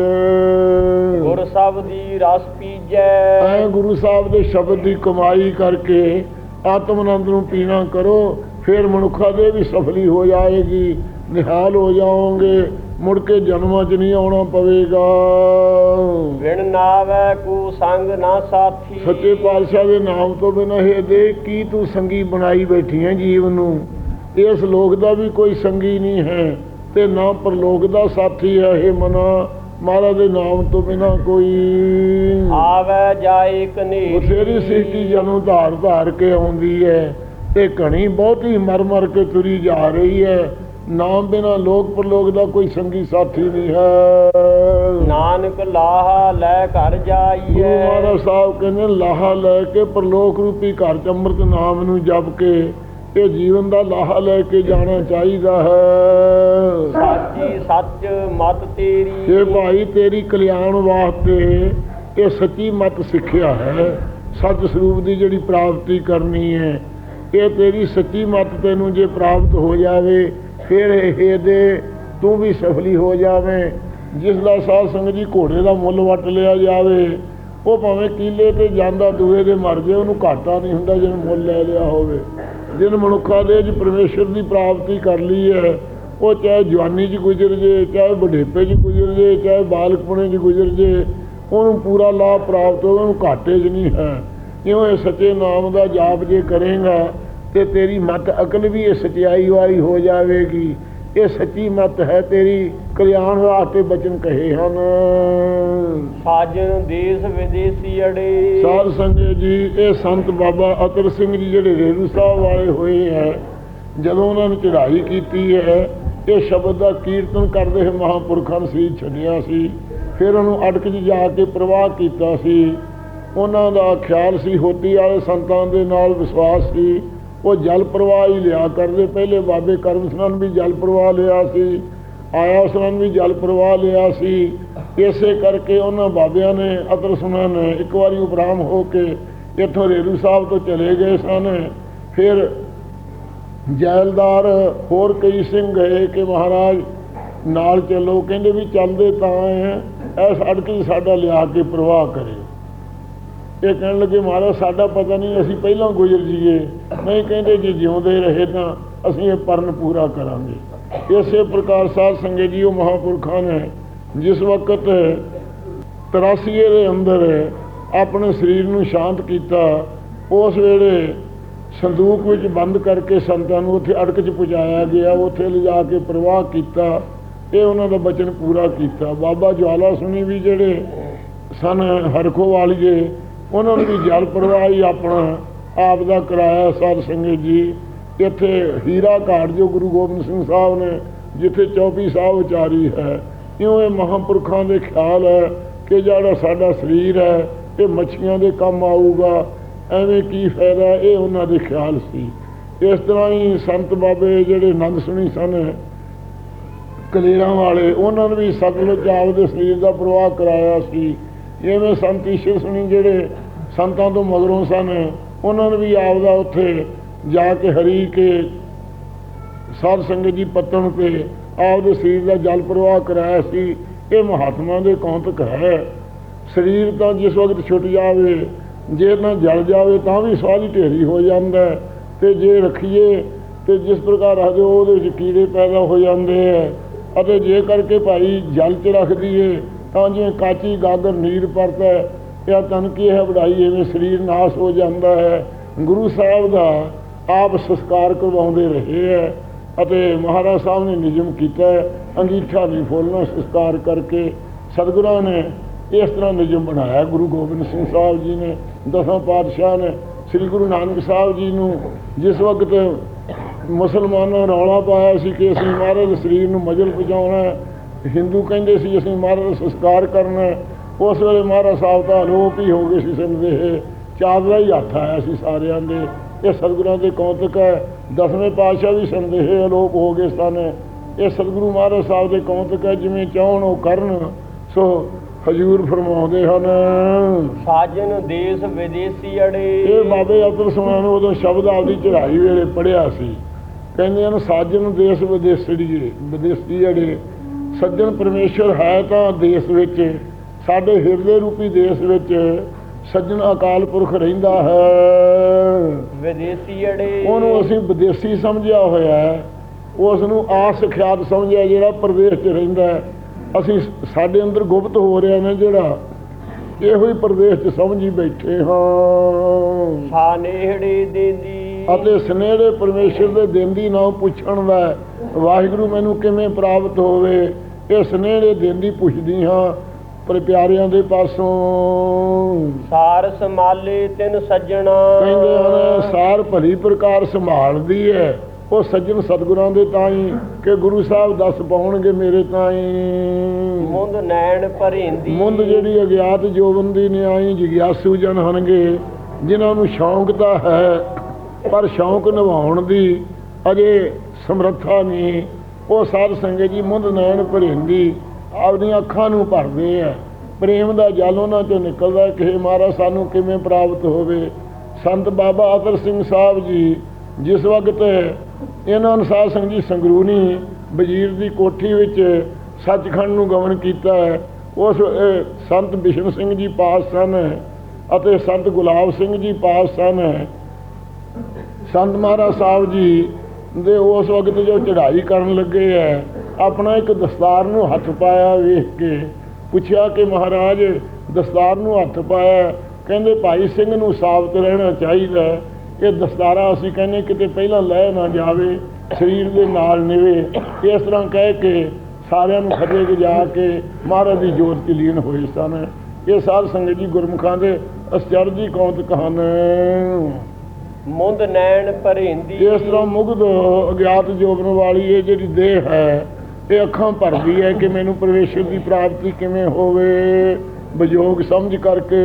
[SPEAKER 2] ਗੁਰ ਸਬਦੀ ਰਸ ਪੀਜੈ।
[SPEAKER 1] ਐ ਗੁਰੂ ਸਾਹਿਬ ਦੇ ਸ਼ਬਦ ਦੀ ਕਮਾਈ ਕਰਕੇ ਆਤਮ ਆਨੰਦ ਨੂੰ ਪੀਣਾ ਕਰੋ ਫਿਰ ਮਨੁੱਖਾ ਦੇ ਵੀ ਸਫਲੀ ਹੋ ਜਾਏਗੀ ਨਿਹਾਲ ਹੋ ਜਾਓਗੇ ਮੁੜ ਕੇ ਜਨਮਾਂ 'ਚ ਨਹੀਂ ਆਉਣਾ ਪਵੇਗਾ।
[SPEAKER 2] ਵਿਣ ਨਾਵੈ ਕੂ ਸੰਗ ਨਾ ਸਾਥੀ।
[SPEAKER 1] ਸੱਚੇ ਪਾਤਸ਼ਾਹ ਦੇ ਨਾਮ ਤੋਂ ਬਿਨਾਂ ਇਹ ਦੇ ਕੀ ਤੂੰ ਸੰਗੀ ਬਣਾਈ ਬੈਠੀ ਹੈ ਜੀਵ ਨੂੰ? ਇਸ ਲੋਕ ਦਾ ਵੀ ਕੋਈ ਸੰਗੀ ਨਹੀਂ ਹੈ ਤੇ ਨਾ ਪਰਲੋਕ ਦਾ ਸਾਥੀ ਹੈ ਇਹ ਮਨਾ। ਮਹਾਰਾਜ ਦੇ ਨਾਮ ਤੋਂ ਬਿਨਾਂ ਕੋਈ
[SPEAKER 2] ਆਵੈ ਜਾਏ ਕਨੇਰੀ
[SPEAKER 1] ਬਥੇਰੀ ਸਿੱਟੀ ਜਨੋਂ ਧਾਰ ਧਾਰ ਕੇ ਆਉਂਦੀ ਹੈ। ਤੇ ਘਣੀ ਬਹੁਤੀ ਮਰ ਮਰ ਕੇ ਤੁਰੀ ਜਾ ਰਹੀ ਹੈ। ਨਾਮ ਬਿਨਾ ਲੋਕ ਪਰਲੋਕ ਦਾ ਕੋਈ ਸੰਗੀ ਸਾਥੀ ਨਹੀਂ ਹੈ।
[SPEAKER 2] ਨਾਨਕ ਲਾਹਾ ਲੈ ਘਰ
[SPEAKER 1] ਗੁਰੂ
[SPEAKER 2] ਜਾਈਐ
[SPEAKER 1] ਮਹਾਰਾਜ ਸਾਹਿਬ ਕਹਿੰਦੇ ਲਾਹਾ ਲੈ ਕੇ ਪਰਲੋਕ ਰੂਪੀ ਘਰ ਚ ਅੰਮ੍ਰਿਤ ਨਾਮ ਨੂੰ ਜਪ ਕੇ ਇਹ ਜੀਵਨ ਦਾ ਲਾਹਾ ਲੈ ਕੇ ਜਾਣਾ ਚਾਹੀਦਾ ਹੈ।
[SPEAKER 2] ਸਾਚੀ ਸੱਚ ਮਤ ਤੇਰੀ।
[SPEAKER 1] ਇਹ ਭਾਈ ਤੇਰੀ ਕਲਿਆਣ ਵਾਸਤੇ ਇਹ ਸੱਚੀ ਮਤ ਸਿੱਖਿਆ ਹੈ ਸੱਚ ਸਰੂਪ ਦੀ ਜਿਹੜੀ ਪ੍ਰਾਪਤੀ ਕਰਨੀ ਹੈ ਇਹ ਤੇਰੀ ਸੱਚੀ ਮਤ ਤੈਨੂੰ ਜੇ ਪ੍ਰਾਪਤ ਹੋ ਜਾਵੇ ਫਿਰ ਇਹ ਦੇ ਤੂੰ ਵੀ ਸਫਲੀ ਹੋ ਜਾਵੇਂ। ਜਿਸ ਦਾ ਸਾਧ ਸੰਗਤ ਜੀ ਘੋੜੇ ਦਾ ਮੁੱਲ ਵਟ ਲਿਆ ਜਾਵੇ ਉਹ ਭਾਵੇਂ ਕੀਲੇ ਤੇ ਜਾਂਦਾ ਦੂਏ ਦੇ ਮਰ ਜੇ ਉਹਨੂੰ ਘਾਟਾ ਨਹੀਂ ਹੁੰਦਾ ਜਿਹਨੂੰ ਮੁੱਲ ਲੈ ਲਿਆ ਹੋਵੇ। ਜਿਨ ਮਨੁੱਖਾ ਦੇ ਚ ਪਰਮੇਸ਼ਰ ਦੀ ਪ੍ਰਾਪਤੀ ਕਰ ਲਈ ਹੈ, ਉਹ ਚਾਹੇ ਜਵਾਨੀ 'ਚ ਗੁਜ਼ਰ ਜੇ, ਚਾਹੇ ਬੁਢੇਪੇ 'ਚ ਗੁਜ਼ਰ ਜੇ, ਚਾਹੇ ਬਾਲਕਪੁਣੇ 'ਚ ਗੁਜ਼ਰ ਜੇ, ਉਹਨੂੰ ਪੂਰਾ ਲਾਭ ਪ੍ਰਾਪਤ ਹੋਵੇ, ਉਹਨੂੰ ਘਾਟੇ 'ਚ ਨਹੀਂ ਹੈ। ਕਿਉਂ ਇਹ ਸੱਚੇ ਨਾਮ ਦਾ ਜਾਪ ਜੇ ਕਰੇਗਾ, ਤੇ ਤੇਰੀ ਮਤ ਅਕਲ ਵੀ ਇਹ ਸਚਾਈ ਵਾਲੀ ਹੋ ਜਾਵੇਗੀ। ਇਹ ਸੱਚੀ ਮਤ ਹੈ ਤੇਰੀ ਕਲਿਆਣ ਵਾਸਤੇ ਬਚਨ ਕਹੇ ਹਨ।
[SPEAKER 2] ਸਾਜਨ ਦੇਸ ਵਿਦੇਸੀ ਅੜੇ।
[SPEAKER 1] ਸਾਧ ਸੰਗਤ ਜੀ ਇਹ ਸੰਤ ਬਾਬਾ ਅਤਰ ਸਿੰਘ ਜੀ ਜਿਹੜੇ ਰੇਰੂ ਸਾਹਿਬ ਵਾਲੇ ਹੋਏ ਹੈ ਜਦੋਂ ਉਹਨਾਂ ਨੇ ਚੜ੍ਹਾਈ ਕੀਤੀ ਹੈ ਇਹ ਸ਼ਬਦ ਦਾ ਕੀਰਤਨ ਕਰਦੇ ਹੋਏ ਮਹਾਂਪੁਰਖਾਂ ਨੇ ਸਰੀਰ ਛੱਡਿਆ ਸੀ। ਫਿਰ ਉਹਨੂੰ ਅਟਕ 'ਚ ਜਾ ਕੇ ਪ੍ਰਵਾਹ ਕੀਤਾ ਸੀ। ਉਹਨਾਂ ਦਾ ਖਿਆਲ ਸੀ ਹੋਤੀ ਵਾਲੇ ਸੰਤਾਂ ਦੇ ਨਾਲ ਵਿਸ਼ਵਾਸ ਸੀ। ਉਹ ਜਲ ਪ੍ਰਵਾਹ ਹੀ ਲਿਆ ਕਰਦੇ। ਪਹਿਲੇ ਬਾਬੇ ਕਰਮ ਸਿੰਘ ਵੀ ਜਲ ਪ੍ਰਵਾਹ ਲਿਆ ਸੀ ਆਇਆ ਉਸਨਾਂ ਵੀ ਜਲ ਪ੍ਰਵਾਹ ਲਿਆ ਸੀ। ਇਸੇ ਕਰਕੇ ਉਹਨਾਂ ਬਾਬਿਆਂ ਨੇ ਅਤਰ ਸੁਣਾ ਇੱਕ ਵਾਰੀ ਉਪਰਾਮ ਹੋ ਕੇ ਇੱਥੋਂ ਰੇਰੂ ਸਾਹਿਬ ਤੋਂ ਚਲੇ ਗਏ ਸਨ। ਫਿਰ ਜੈਲਦਾਰ ਹੋਰ ਕਈ ਸਿੰਘ ਗਏ ਕਿ ਮਹਾਰਾਜ ਨਾਲ ਚੱਲੋ, ਕਹਿੰਦੇ ਵੀ ਚੱਲਦੇ ਤਾਂ ਹੈ ਐ ਸੜਕ 'ਚ ਸਾਡਾ ਲਿਆ ਕੇ ਪ੍ਰਵਾਹ ਕਰੇ। ਇਹ ਕਹਿਣ ਲੱਗੇ, ਮਹਾਰਾਜ, ਸਾਡਾ ਪਤਾ ਨਹੀਂ, ਅਸੀਂ ਪਹਿਲਾਂ ਗੁਜ਼ਰ ਜੀਏ। ਨਹੀਂ ਕਹਿੰਦੇ ਜੇ, ਜਿਉਂਦੇ ਰਹੇ ਤਾਂ ਅਸੀਂ ਇਹ ਪਰਨ ਪੂਰਾ ਕਰਾਂਗੇ। ਇਸੇ ਪ੍ਰਕਾਰ ਸਾਧ ਸੰਗਤ ਜੀ, ਉਹ ਮਹਾਪੁਰਖਾਂ ਨੇ ਜਿਸ ਵਕਤ 83 ਦੇ ਅੰਦਰ ਆਪਣੇ ਸਰੀਰ ਨੂੰ ਸ਼ਾਂਤ ਕੀਤਾ, ਉਸ ਵੇਲੇ ਸੰਦੂਕ ਵਿੱਚ ਬੰਦ ਕਰਕੇ ਸੰਤਾਂ ਨੂੰ ਉੱਥੇ ਅੜਕ 'ਚ ਪਹੁੰਚਾਇਆ ਗਿਆ। ਉੱਥੇ ਲਿਜਾ ਕੇ ਪ੍ਰਵਾਹ ਕੀਤਾ, ਇਹ ਉਹਨਾਂ ਦਾ ਬਚਨ ਪੂਰਾ ਕੀਤਾ। ਬਾਬਾ ਜਵਾਲਾ ਸੁਣੀ ਵੀ ਜਿਹੜੇ ਸਨ ਹਰਖੋ ਵਾਲੀਏ ਉਹਨਾਂ ਨੂੰ ਵੀ ਜਲ ਪ੍ਰਵਾਹ ਹੀ ਆਪਣਾ ਆਪ ਦਾ ਕਰਾਇਆ ਸਾਧ ਸੰਗਤ ਜੀ। ਇੱਥੇ ਹੀਰਾ ਘਾਟ ਜੋ ਗੁਰੂ ਗੋਬਿੰਦ ਸਿੰਘ ਸਾਹਿਬ ਨੇ ਜਿੱਥੇ ਚੌਪੀ ਸਾਹਿਬ ਉਚਾਰੀ ਹੈ, ਇਉਂ ਇਹ ਮਹਾਂਪੁਰਖਾਂ ਦੇ ਖਿਆਲ ਹੈ ਕਿ ਜਿਹੜਾ ਸਾਡਾ ਸਰੀਰ ਹੈ, ਇਹ ਮੱਛੀਆਂ ਦੇ ਕੰਮ ਆਊਗਾ। ਐਵੇਂ ਕੀ ਫਾਇਦਾ, ਇਹ ਉਹਨਾਂ ਦੇ ਖਿਆਲ ਸੀ। ਇਸ ਤਰ੍ਹਾਂ ਹੀ ਸੰਤ ਬਾਬੇ ਜਿਹੜੇ ਆਨੰਦ ਸੁਣੀ ਸਨ, ਕਲੇਰਾਂ ਵਾਲੇ, ਉਹਨਾਂ ਨੂੰ ਵੀ ਸਤਲੁਜ ਆਪ ਦੇ ਸਰੀਰ ਦਾ ਪ੍ਰਵਾਹ ਕਰਾਇਆ ਸੀ। ਜਿਵੇਂ ਸੰਤ ਈਸ਼ਰ ਸੁਣੀ ਜਿਹੜੇ ਸੰਤਾਂ ਤੋਂ ਮਗਰੋਂ ਸਨ। ਉਹਨਾਂ ਨੇ ਵੀ ਆਪਦਾ ਉੱਥੇ ਜਾ ਕੇ ਹਰੀ ਕੇ ਸਾਧ ਸੰਗਤ ਜੀ ਪੱਤਣ ਤੇ ਆਪਦੇ ਸਰੀਰ ਦਾ ਜਲ ਪ੍ਰਵਾਹ ਕਰਾਇਆ ਸੀ। ਇਹ ਮਹਾਤਮਾ ਦੇ ਕੌਂਤਕ ਹੈ? ਸਰੀਰ ਤਾਂ ਜਿਸ ਵਕਤ ਛੁੱਟ ਜਾਵੇ ਜੇ ਨਾ ਜਲ ਜਾਵੇ ਤਾਂ ਵੀ ਸਵਾਦੀ ਢੇਰੀ ਹੋ ਜਾਂਦਾ ਹੈ। ਤੇ ਜੇ ਰੱਖੀਏ ਤੇ ਜਿਸ ਪ੍ਰਕਾਰ ਰੱਖਦੇ ਹੋ, ਉਹਦੇ ਵਿੱਚ ਕੀੜੇ ਪੈਦਾ ਹੋ ਜਾਂਦੇ ਹੈ। ਅਤੇ ਜੇ ਕਰਕੇ ਭਾਈ ਜਲ 'ਚ ਰੱਖ ਦਈਏ ਤਾਂ ਜਿਵੇਂ ਕਾਚੀ ਗਾਗਰ ਨੀਰ ਪਰਦਾ ਇਹ ਤਨ ਕੀ ਹੈ ਵਡਾਈ ਐਵੇਂ ਸਰੀਰ ਨਾਸ ਹੋ ਜਾਂਦਾ ਹੈ। ਗੁਰੂ ਸਾਹਿਬ ਦਾ ਆਪ ਸੰਸਕਾਰ ਕਰਵਾਉਂਦੇ ਰਹੇ ਹੈ ਅਤੇ ਮਹਾਰਾਜ ਸਾਹਿਬ ਨੇ ਨਿਯਮ ਕੀਤਾ ਹੈ, ਅੰਗੀਠਾ ਨਹੀਂ ਫੋਲਣਾ ਸੰਸਕਾਰ ਕਰਕੇ ਸਤਿਗੁਰਾਂ ਨੇ ਇਸ ਤਰ੍ਹਾਂ ਨਿਯਮ ਬਣਾਇਆ। ਗੁਰੂ ਗੋਬਿੰਦ ਸਿੰਘ ਸਾਹਿਬ ਜੀ ਨੇ ਦਸਾਂ ਪਾਤਸ਼ਾਹ ਨੇ ਸ੍ਰੀ ਗੁਰੂ ਨਾਨਕ ਸਾਹਿਬ ਜੀ ਨੂੰ ਜਿਸ ਵਕਤ ਮੁਸਲਮਾਨਾਂ ਰੌਲਾ ਪਾਇਆ ਸੀ ਕਿ ਅਸੀਂ ਮਹਾਰਾਜ ਦੇ ਸਰੀਰ ਨੂੰ ਮਜਲ ਪਹੁੰਚਾਉਣਾ ਹਿੰਦੂ ਕਹਿੰਦੇ ਸੀ ਅਸੀਂ ਮਹਾਰਾਜ ਦਾ ਸੰਸਕਾਰ ਕਰਨਾ ਉਸ ਵੇਲੇ ਮਹਾਰਾਜ ਸਾਹਿਬ ਤਾਂ ਅਲੋਪ ਹੀ ਹੋ ਗਏ ਸੀ ਸੰਦੇਹ ਚਾਦਰਾ ਹੀ ਹੱਥ ਆਇਆ ਸੀ ਸਾਰਿਆਂ ਦੇ। ਇਹ ਸਤਿਗੁਰਾਂ ਦੇ ਕੌਤਕ ਹੈ। ਦਸਵੇਂ ਪਾਤਸ਼ਾਹ ਵੀ ਸੰਦੇਹ ਅਲੋਪ ਹੋ ਗਏ ਸਨ। ਇਹ ਸਤਿਗੁਰੂ ਮਹਾਰਾਜ ਸਾਹਿਬ ਦੇ ਕੌਤਕ ਹੈ ਜਿਵੇਂ ਚਾਹਣ ਉਹ ਕਰਨ ਸੋ ਹਜੂਰ ਫਰਮਾਉਂਦੇ ਹਨ।
[SPEAKER 2] ਸਾਜਨ ਦੇਸ ਵਿਦੇਸੀ ਅੜੇ।
[SPEAKER 1] ਇਹ ਬਾਬੇ ਅਬਦੁਲ ਸਮਾਨ ਨੂੰ ਉਦੋਂ ਸ਼ਬਦ ਆਪਦੀ ਚੜਾਈ ਵੇਲੇ ਪੜਿਆ ਸੀ। ਕਹਿੰਦੇ ਹਨ ਸਾਜਨ ਦੇਸ਼ ਵਿਦੇਸੜੀਏ ਵਿਦੇਸੀ ਜਿਹੜੇ ਸੱਜਣ ਪਰਮੇਸ਼ਰ ਹੈ ਤਾਂ ਦੇਸ਼ ਵਿੱਚ। ਸਾਡੇ ਹਿਰਦੇ ਰੂਪੀ ਦੇਸ਼ ਵਿੱਚ ਸੱਜਣ ਅਕਾਲ ਪੁਰਖ ਰਹਿੰਦਾ ਹੈ।
[SPEAKER 2] ਵਿਦੇਸੀ ਅੜੇ
[SPEAKER 1] ਉਹਨੂੰ ਅਸੀਂ ਵਿਦੇਸੀ ਸਮਝਿਆ ਹੋਇਆ ਹੈ। ਉਸ ਨੂੰ ਆਸਖਿਆਤ ਸਮਝਿਆ ਜਿਹੜਾ ਪ੍ਰਦੇਸ਼ 'ਚ ਰਹਿੰਦਾ ਅਸੀਂ ਸਾਡੇ ਅੰਦਰ ਗੁਪਤ ਹੋ ਰਿਹਾ ਨੇ ਜਿਹੜਾ ਇਹੋ ਹੀ ਪ੍ਰਦੇਸ਼ 'ਚ ਸਮਝੀ ਬੈਠੇ ਹਾਂ।
[SPEAKER 2] ਸਾ ਨੇਹੜੇ ਦੇਂਦੀ।
[SPEAKER 1] ਅਤੇ ਸਨੇਹੜੇ ਪਰਮੇਸ਼ਰ ਦੇ ਦਿੰਦੀ ਨਾ ਪੁੱਛਣ ਦਾ ਵਾਹਿਗੁਰੂ ਮੈਨੂੰ ਕਿਵੇਂ ਪ੍ਰਾਪਤ ਹੋਵੇ ਇਹ ਸਨੇਹੜੇ ਦਿੰਦੀ ਪੁੱਛਦੀ ਹਾਂ। ਪਰ ਪਿਆਰਿਆਂ ਦੇ ਪਾਸੋਂ
[SPEAKER 2] ਸਾਰ ਸੰਭਾਲੇ ਤਿਨ ਸੱਜਣਾ।
[SPEAKER 1] ਕਹਿੰਦੇ ਹਨ ਸਾਰ ਭਲੀ ਪ੍ਰਕਾਰ ਸੰਭਾਲਦੀ ਹੈ। ਉਹ ਸੱਜਣ ਸਤਿਗੁਰਾਂ ਦੇ ਤਾਈ ਕਿ ਗੁਰੂ ਸਾਹਿਬ ਦੱਸ ਪਾਉਣਗੇ ਮੇਰੇ ਤਾਈ।
[SPEAKER 2] ਮੁੰਦ ਨੈਣ ਭਰੇਂਦੀ।
[SPEAKER 1] ਮੁੰਦ ਜਿਹੜੀ ਅਗਿਆਤ ਜੋਬਨ ਦੀ ਨਿਆਈ ਜਿਗਿਆਸੂ ਜਨ ਹਨਗੇ ਜਿਨ੍ਹਾਂ ਨੂੰ ਸ਼ੌਂਕ ਤਾਂ ਹੈ ਪਰ ਸ਼ੌਂਕ ਨਿਭਾਉਣ ਦੀ ਅਜੇ ਸਮਰੱਥਾ ਨਹੀਂ। ਉਹ ਸਾਧ ਸੰਗਤ ਜੀ ਮੁੰਦ ਨੈਣ ਭਰਿੰਦੀ ਆਪਦੀਆਂ ਅੱਖਾਂ ਨੂੰ ਭਰਦੇ ਆ। ਪ੍ਰੇਮ ਦਾ ਜਲ ਉਹਨਾਂ ਚੋਂ ਨਿਕਲਦਾ ਕਿ ਹੇ ਮਹਾਰਾਜ, ਸਾਨੂੰ ਕਿਵੇਂ ਪ੍ਰਾਪਤ ਹੋਵੇ? ਸੰਤ ਬਾਬਾ ਅਤਰ ਸਿੰਘ ਸਾਹਿਬ ਜੀ, ਜਿਸ ਵਕਤ ਇਹਨਾਂ ਨੂੰ ਸਿੰਘ ਜੀ ਸੰਗਰੂਨੀ ਵਜ਼ੀਰ ਦੀ ਕੋਠੀ ਵਿੱਚ ਸੱਚਖੰਡ ਨੂੰ ਗਮਨ ਕੀਤਾ ਹੈ, ਉਸ ਸੰਤ ਬਿਸ਼ਨ ਸਿੰਘ ਜੀ ਪਾਸ ਸਨ ਅਤੇ ਸੰਤ ਗੁਲਾਬ ਸਿੰਘ ਜੀ ਪਾਸ ਸਨ। ਸੰਤ ਮਹਾਰਾਜ ਸਾਹਿਬ ਜੀ ਦੇ ਉਸ ਵਕਤ ਜੋ ਚੜ੍ਹਾਈ ਕਰਨ ਲੱਗੇ ਹੈ ਆਪਣਾ ਇੱਕ ਦਸਤਾਰ ਨੂੰ ਹੱਥ ਪਾਇਆ ਵੇਖ ਕੇ ਪੁੱਛਿਆ ਕਿ ਮਹਾਰਾਜ, ਦਸਤਾਰ ਨੂੰ ਹੱਥ ਪਾਇਆ, ਕਹਿੰਦੇ ਭਾਈ ਸਿੰਘ ਨੂੰ ਸਾਬਤ ਰਹਿਣਾ ਚਾਹੀਦਾ ਇਹ ਦਸਤਾਰਾ ਅਸੀਂ ਕਹਿੰਦੇ ਕਿਤੇ ਪਹਿਲਾਂ ਲੈ ਨਾ ਜਾਵੇ, ਸਰੀਰ ਦੇ ਨਾਲ ਨਿਵੇ। ਇਸ ਤਰ੍ਹਾਂ ਕਹਿ ਕੇ ਸਾਰਿਆਂ ਨੂੰ ਖੱਡੇ ਗਜਾ ਕੇ ਮਹਾਰਾਜ ਦੀ ਜੋਤ ਚ ਲੀਨ ਹੋਏ ਸਨ। ਇਹ ਸਾਧ ਸੰਗਤ ਜੀ ਗੁਰਮੁਖਾਂ ਦੇ ਅਸਚਰਜੀ ਕੌਤਕ ਹਨ।
[SPEAKER 2] ਮੁੰਦ ਨੈਣ ਭਰੇਂਦੀ।
[SPEAKER 1] ਇਸ ਤਰ੍ਹਾਂ ਮੁਗਧ ਅਗਿਆਤ ਜੋਬਨ ਵਾਲੀ ਇਹ ਜਿਹੜੀ ਦੇਹ ਹੈ ਇਹ ਅੱਖਾਂ ਭਰਦੀ ਹੈ ਕਿ ਮੈਨੂੰ ਪਰਮੇਸ਼ਰ ਦੀ ਪ੍ਰਾਪਤੀ ਕਿਵੇਂ ਹੋਵੇ? ਵਿਜੋਗ ਸਮਝ ਕਰਕੇ।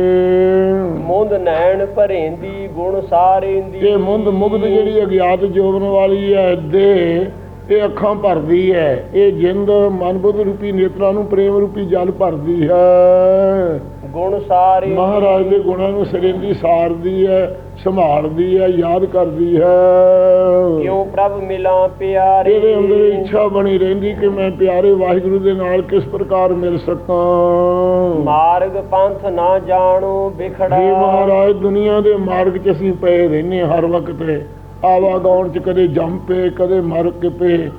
[SPEAKER 2] ਮੁੰਦ ਨੈਣ ਭਰੇਂਦੀ ਗੁਣ ਸਾਰੇਂਦੀ।
[SPEAKER 1] ਇਹ ਮੁੰਦ ਮੁਗਧ ਜਿਹੜੀ ਅਗਿਆਤ ਜੋਬਨ ਵਾਲੀ ਹੈ ਦੇਹ ਇਹ ਅੱਖਾਂ ਭਰਦੀ ਹੈ। ਇਹ ਜਿੰਦ ਮਨ ਬੁੱਧ ਰੂਪੀ ਨੇਤਰਾਂ ਨੂੰ ਪ੍ਰੇਮ ਰੂਪੀ ਜਲ ਭਰਦੀ ਹੈ।
[SPEAKER 2] ਗੁਣ ਸਾਰੇ
[SPEAKER 1] ਮਹਾਰਾਜ ਦੇ ਗੁਣਾਂ ਨੂੰ ਸਰੇਂਦੀ ਸਾਰਦੀ ਹੈ ਸੰਭਾਲਦੀ ਹੈ ਯਾਦ ਕਰਦੀ ਹੈ।
[SPEAKER 2] ਕਿਉ ਪ੍ਰਭ ਮਿਲਾਂ ਪਿਆਰੇ?
[SPEAKER 1] ਇਹਦੇ ਅੰਦਰ ਇੱਛਾ ਬਣੀ ਰਹਿੰਦੀ ਕਿ ਮੈਂ ਪਿਆਰੇ ਵਾਹਿਗੁਰੂ ਦੇ ਨਾਲ ਕਿਸ ਪ੍ਰਕਾਰ ਮਿਲ ਸਕਾਂ।
[SPEAKER 2] ਮਾਰਗ ਪੰਥ ਨਾ ਜਾਣੋ ਵਿਖੜਾ।
[SPEAKER 1] ਜੀ ਮਹਾਰਾਜ ਦੁਨੀਆ ਦੇ ਮਾਰਗ 'ਚ ਅਸੀਂ ਪਏ ਰਹਿੰਦੇ ਹਾਂ ਹਰ ਵਕਤ। ਆਵਾਗਾਉਣ 'ਚ ਕਦੇ ਜੰਮ ਪਏ, ਕਦੇ ਮਰ ਕੇ ਪਏ।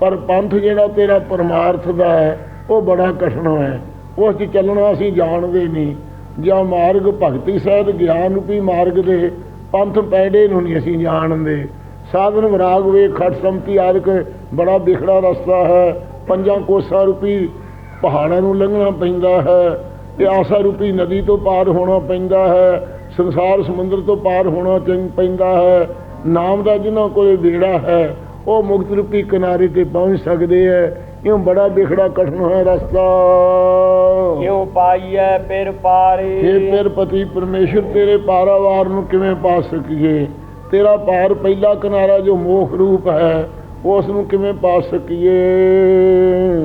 [SPEAKER 1] ਪਰ ਪੰਥ ਜਿਹੜਾ ਤੇਰਾ ਪਰਮਾਰਥ ਦਾ ਹੈ, ਉਹ ਬੜਾ ਕਠਿਨ ਹੈ। ਉਸ 'ਚ ਚੱਲਣਾ ਅਸੀਂ ਜਾਣਦੇ ਨਹੀਂ। ਜਾਂ ਮਾਰਗ ਭਗਤੀ ਸਹਿਤ ਗਿਆਨ ਰੂਪੀ ਮਾਰਗ ਦੇ ਪੰਥ ਪੈੜੇ ਨੂੰ ਨਹੀਂ ਅਸੀਂ ਜਾਣਦੇ। ਸਾਧਨ ਵਿਰਾਗ ਵੇ ਖਟ ਸੰਪਤੀ ਆਦਿਕ, ਬੜਾ ਬਿਖੜਾ ਰਸਤਾ ਹੈ। ਪੰਜਾਂ ਕੋਸਾਂ ਰੂਪੀ ਪਹਾੜਾਂ ਨੂੰ ਲੰਘਣਾ ਪੈਂਦਾ ਹੈ। ਇਹ ਆਸਾ ਰੂਪੀ ਨਦੀ ਤੋਂ ਪਾਰ ਹੋਣਾ ਪੈਂਦਾ ਹੈ। ਸੰਸਾਰ ਸਮੁੰਦਰ ਤੋਂ ਪਾਰ ਹੋਣਾ ਚੰ- ਪੈਂਦਾ ਹੈ। ਨਾਮ ਦਾ ਜਿਨ੍ਹਾਂ ਕੋਲੇ ਬੇੜਾ ਹੈ ਉਹ ਮੁਕਤ ਰੂਪੀ ਕਿਨਾਰੇ ਤੇ ਪਹੁੰਚ ਸਕਦੇ ਹੈ ਇਉਂ ਬੜਾ ਬਿਖੜਾ ਕਠਿਨ ਹੈ ਰਸਤਾ।
[SPEAKER 2] ਕਿਉ ਪਾਈਐ ਪਿਰ ਪਾਰੇ?
[SPEAKER 1] हे ਫਿਰ ਪਤੀ ਪਰਮੇਸ਼ਰ ਤੇਰੇ ਪਾਰਾਵਾਰ ਨੂੰ ਕਿਵੇਂ ਪਾ ਸਕੀਏ? ਤੇਰਾ ਪਾਰ ਪਹਿਲਾ ਕਿਨਾਰਾ ਜੋ ਮੋਖ ਰੂਪ ਹੈ ਉਸ ਨੂੰ ਕਿਵੇਂ ਪਾ ਸਕੀਏ?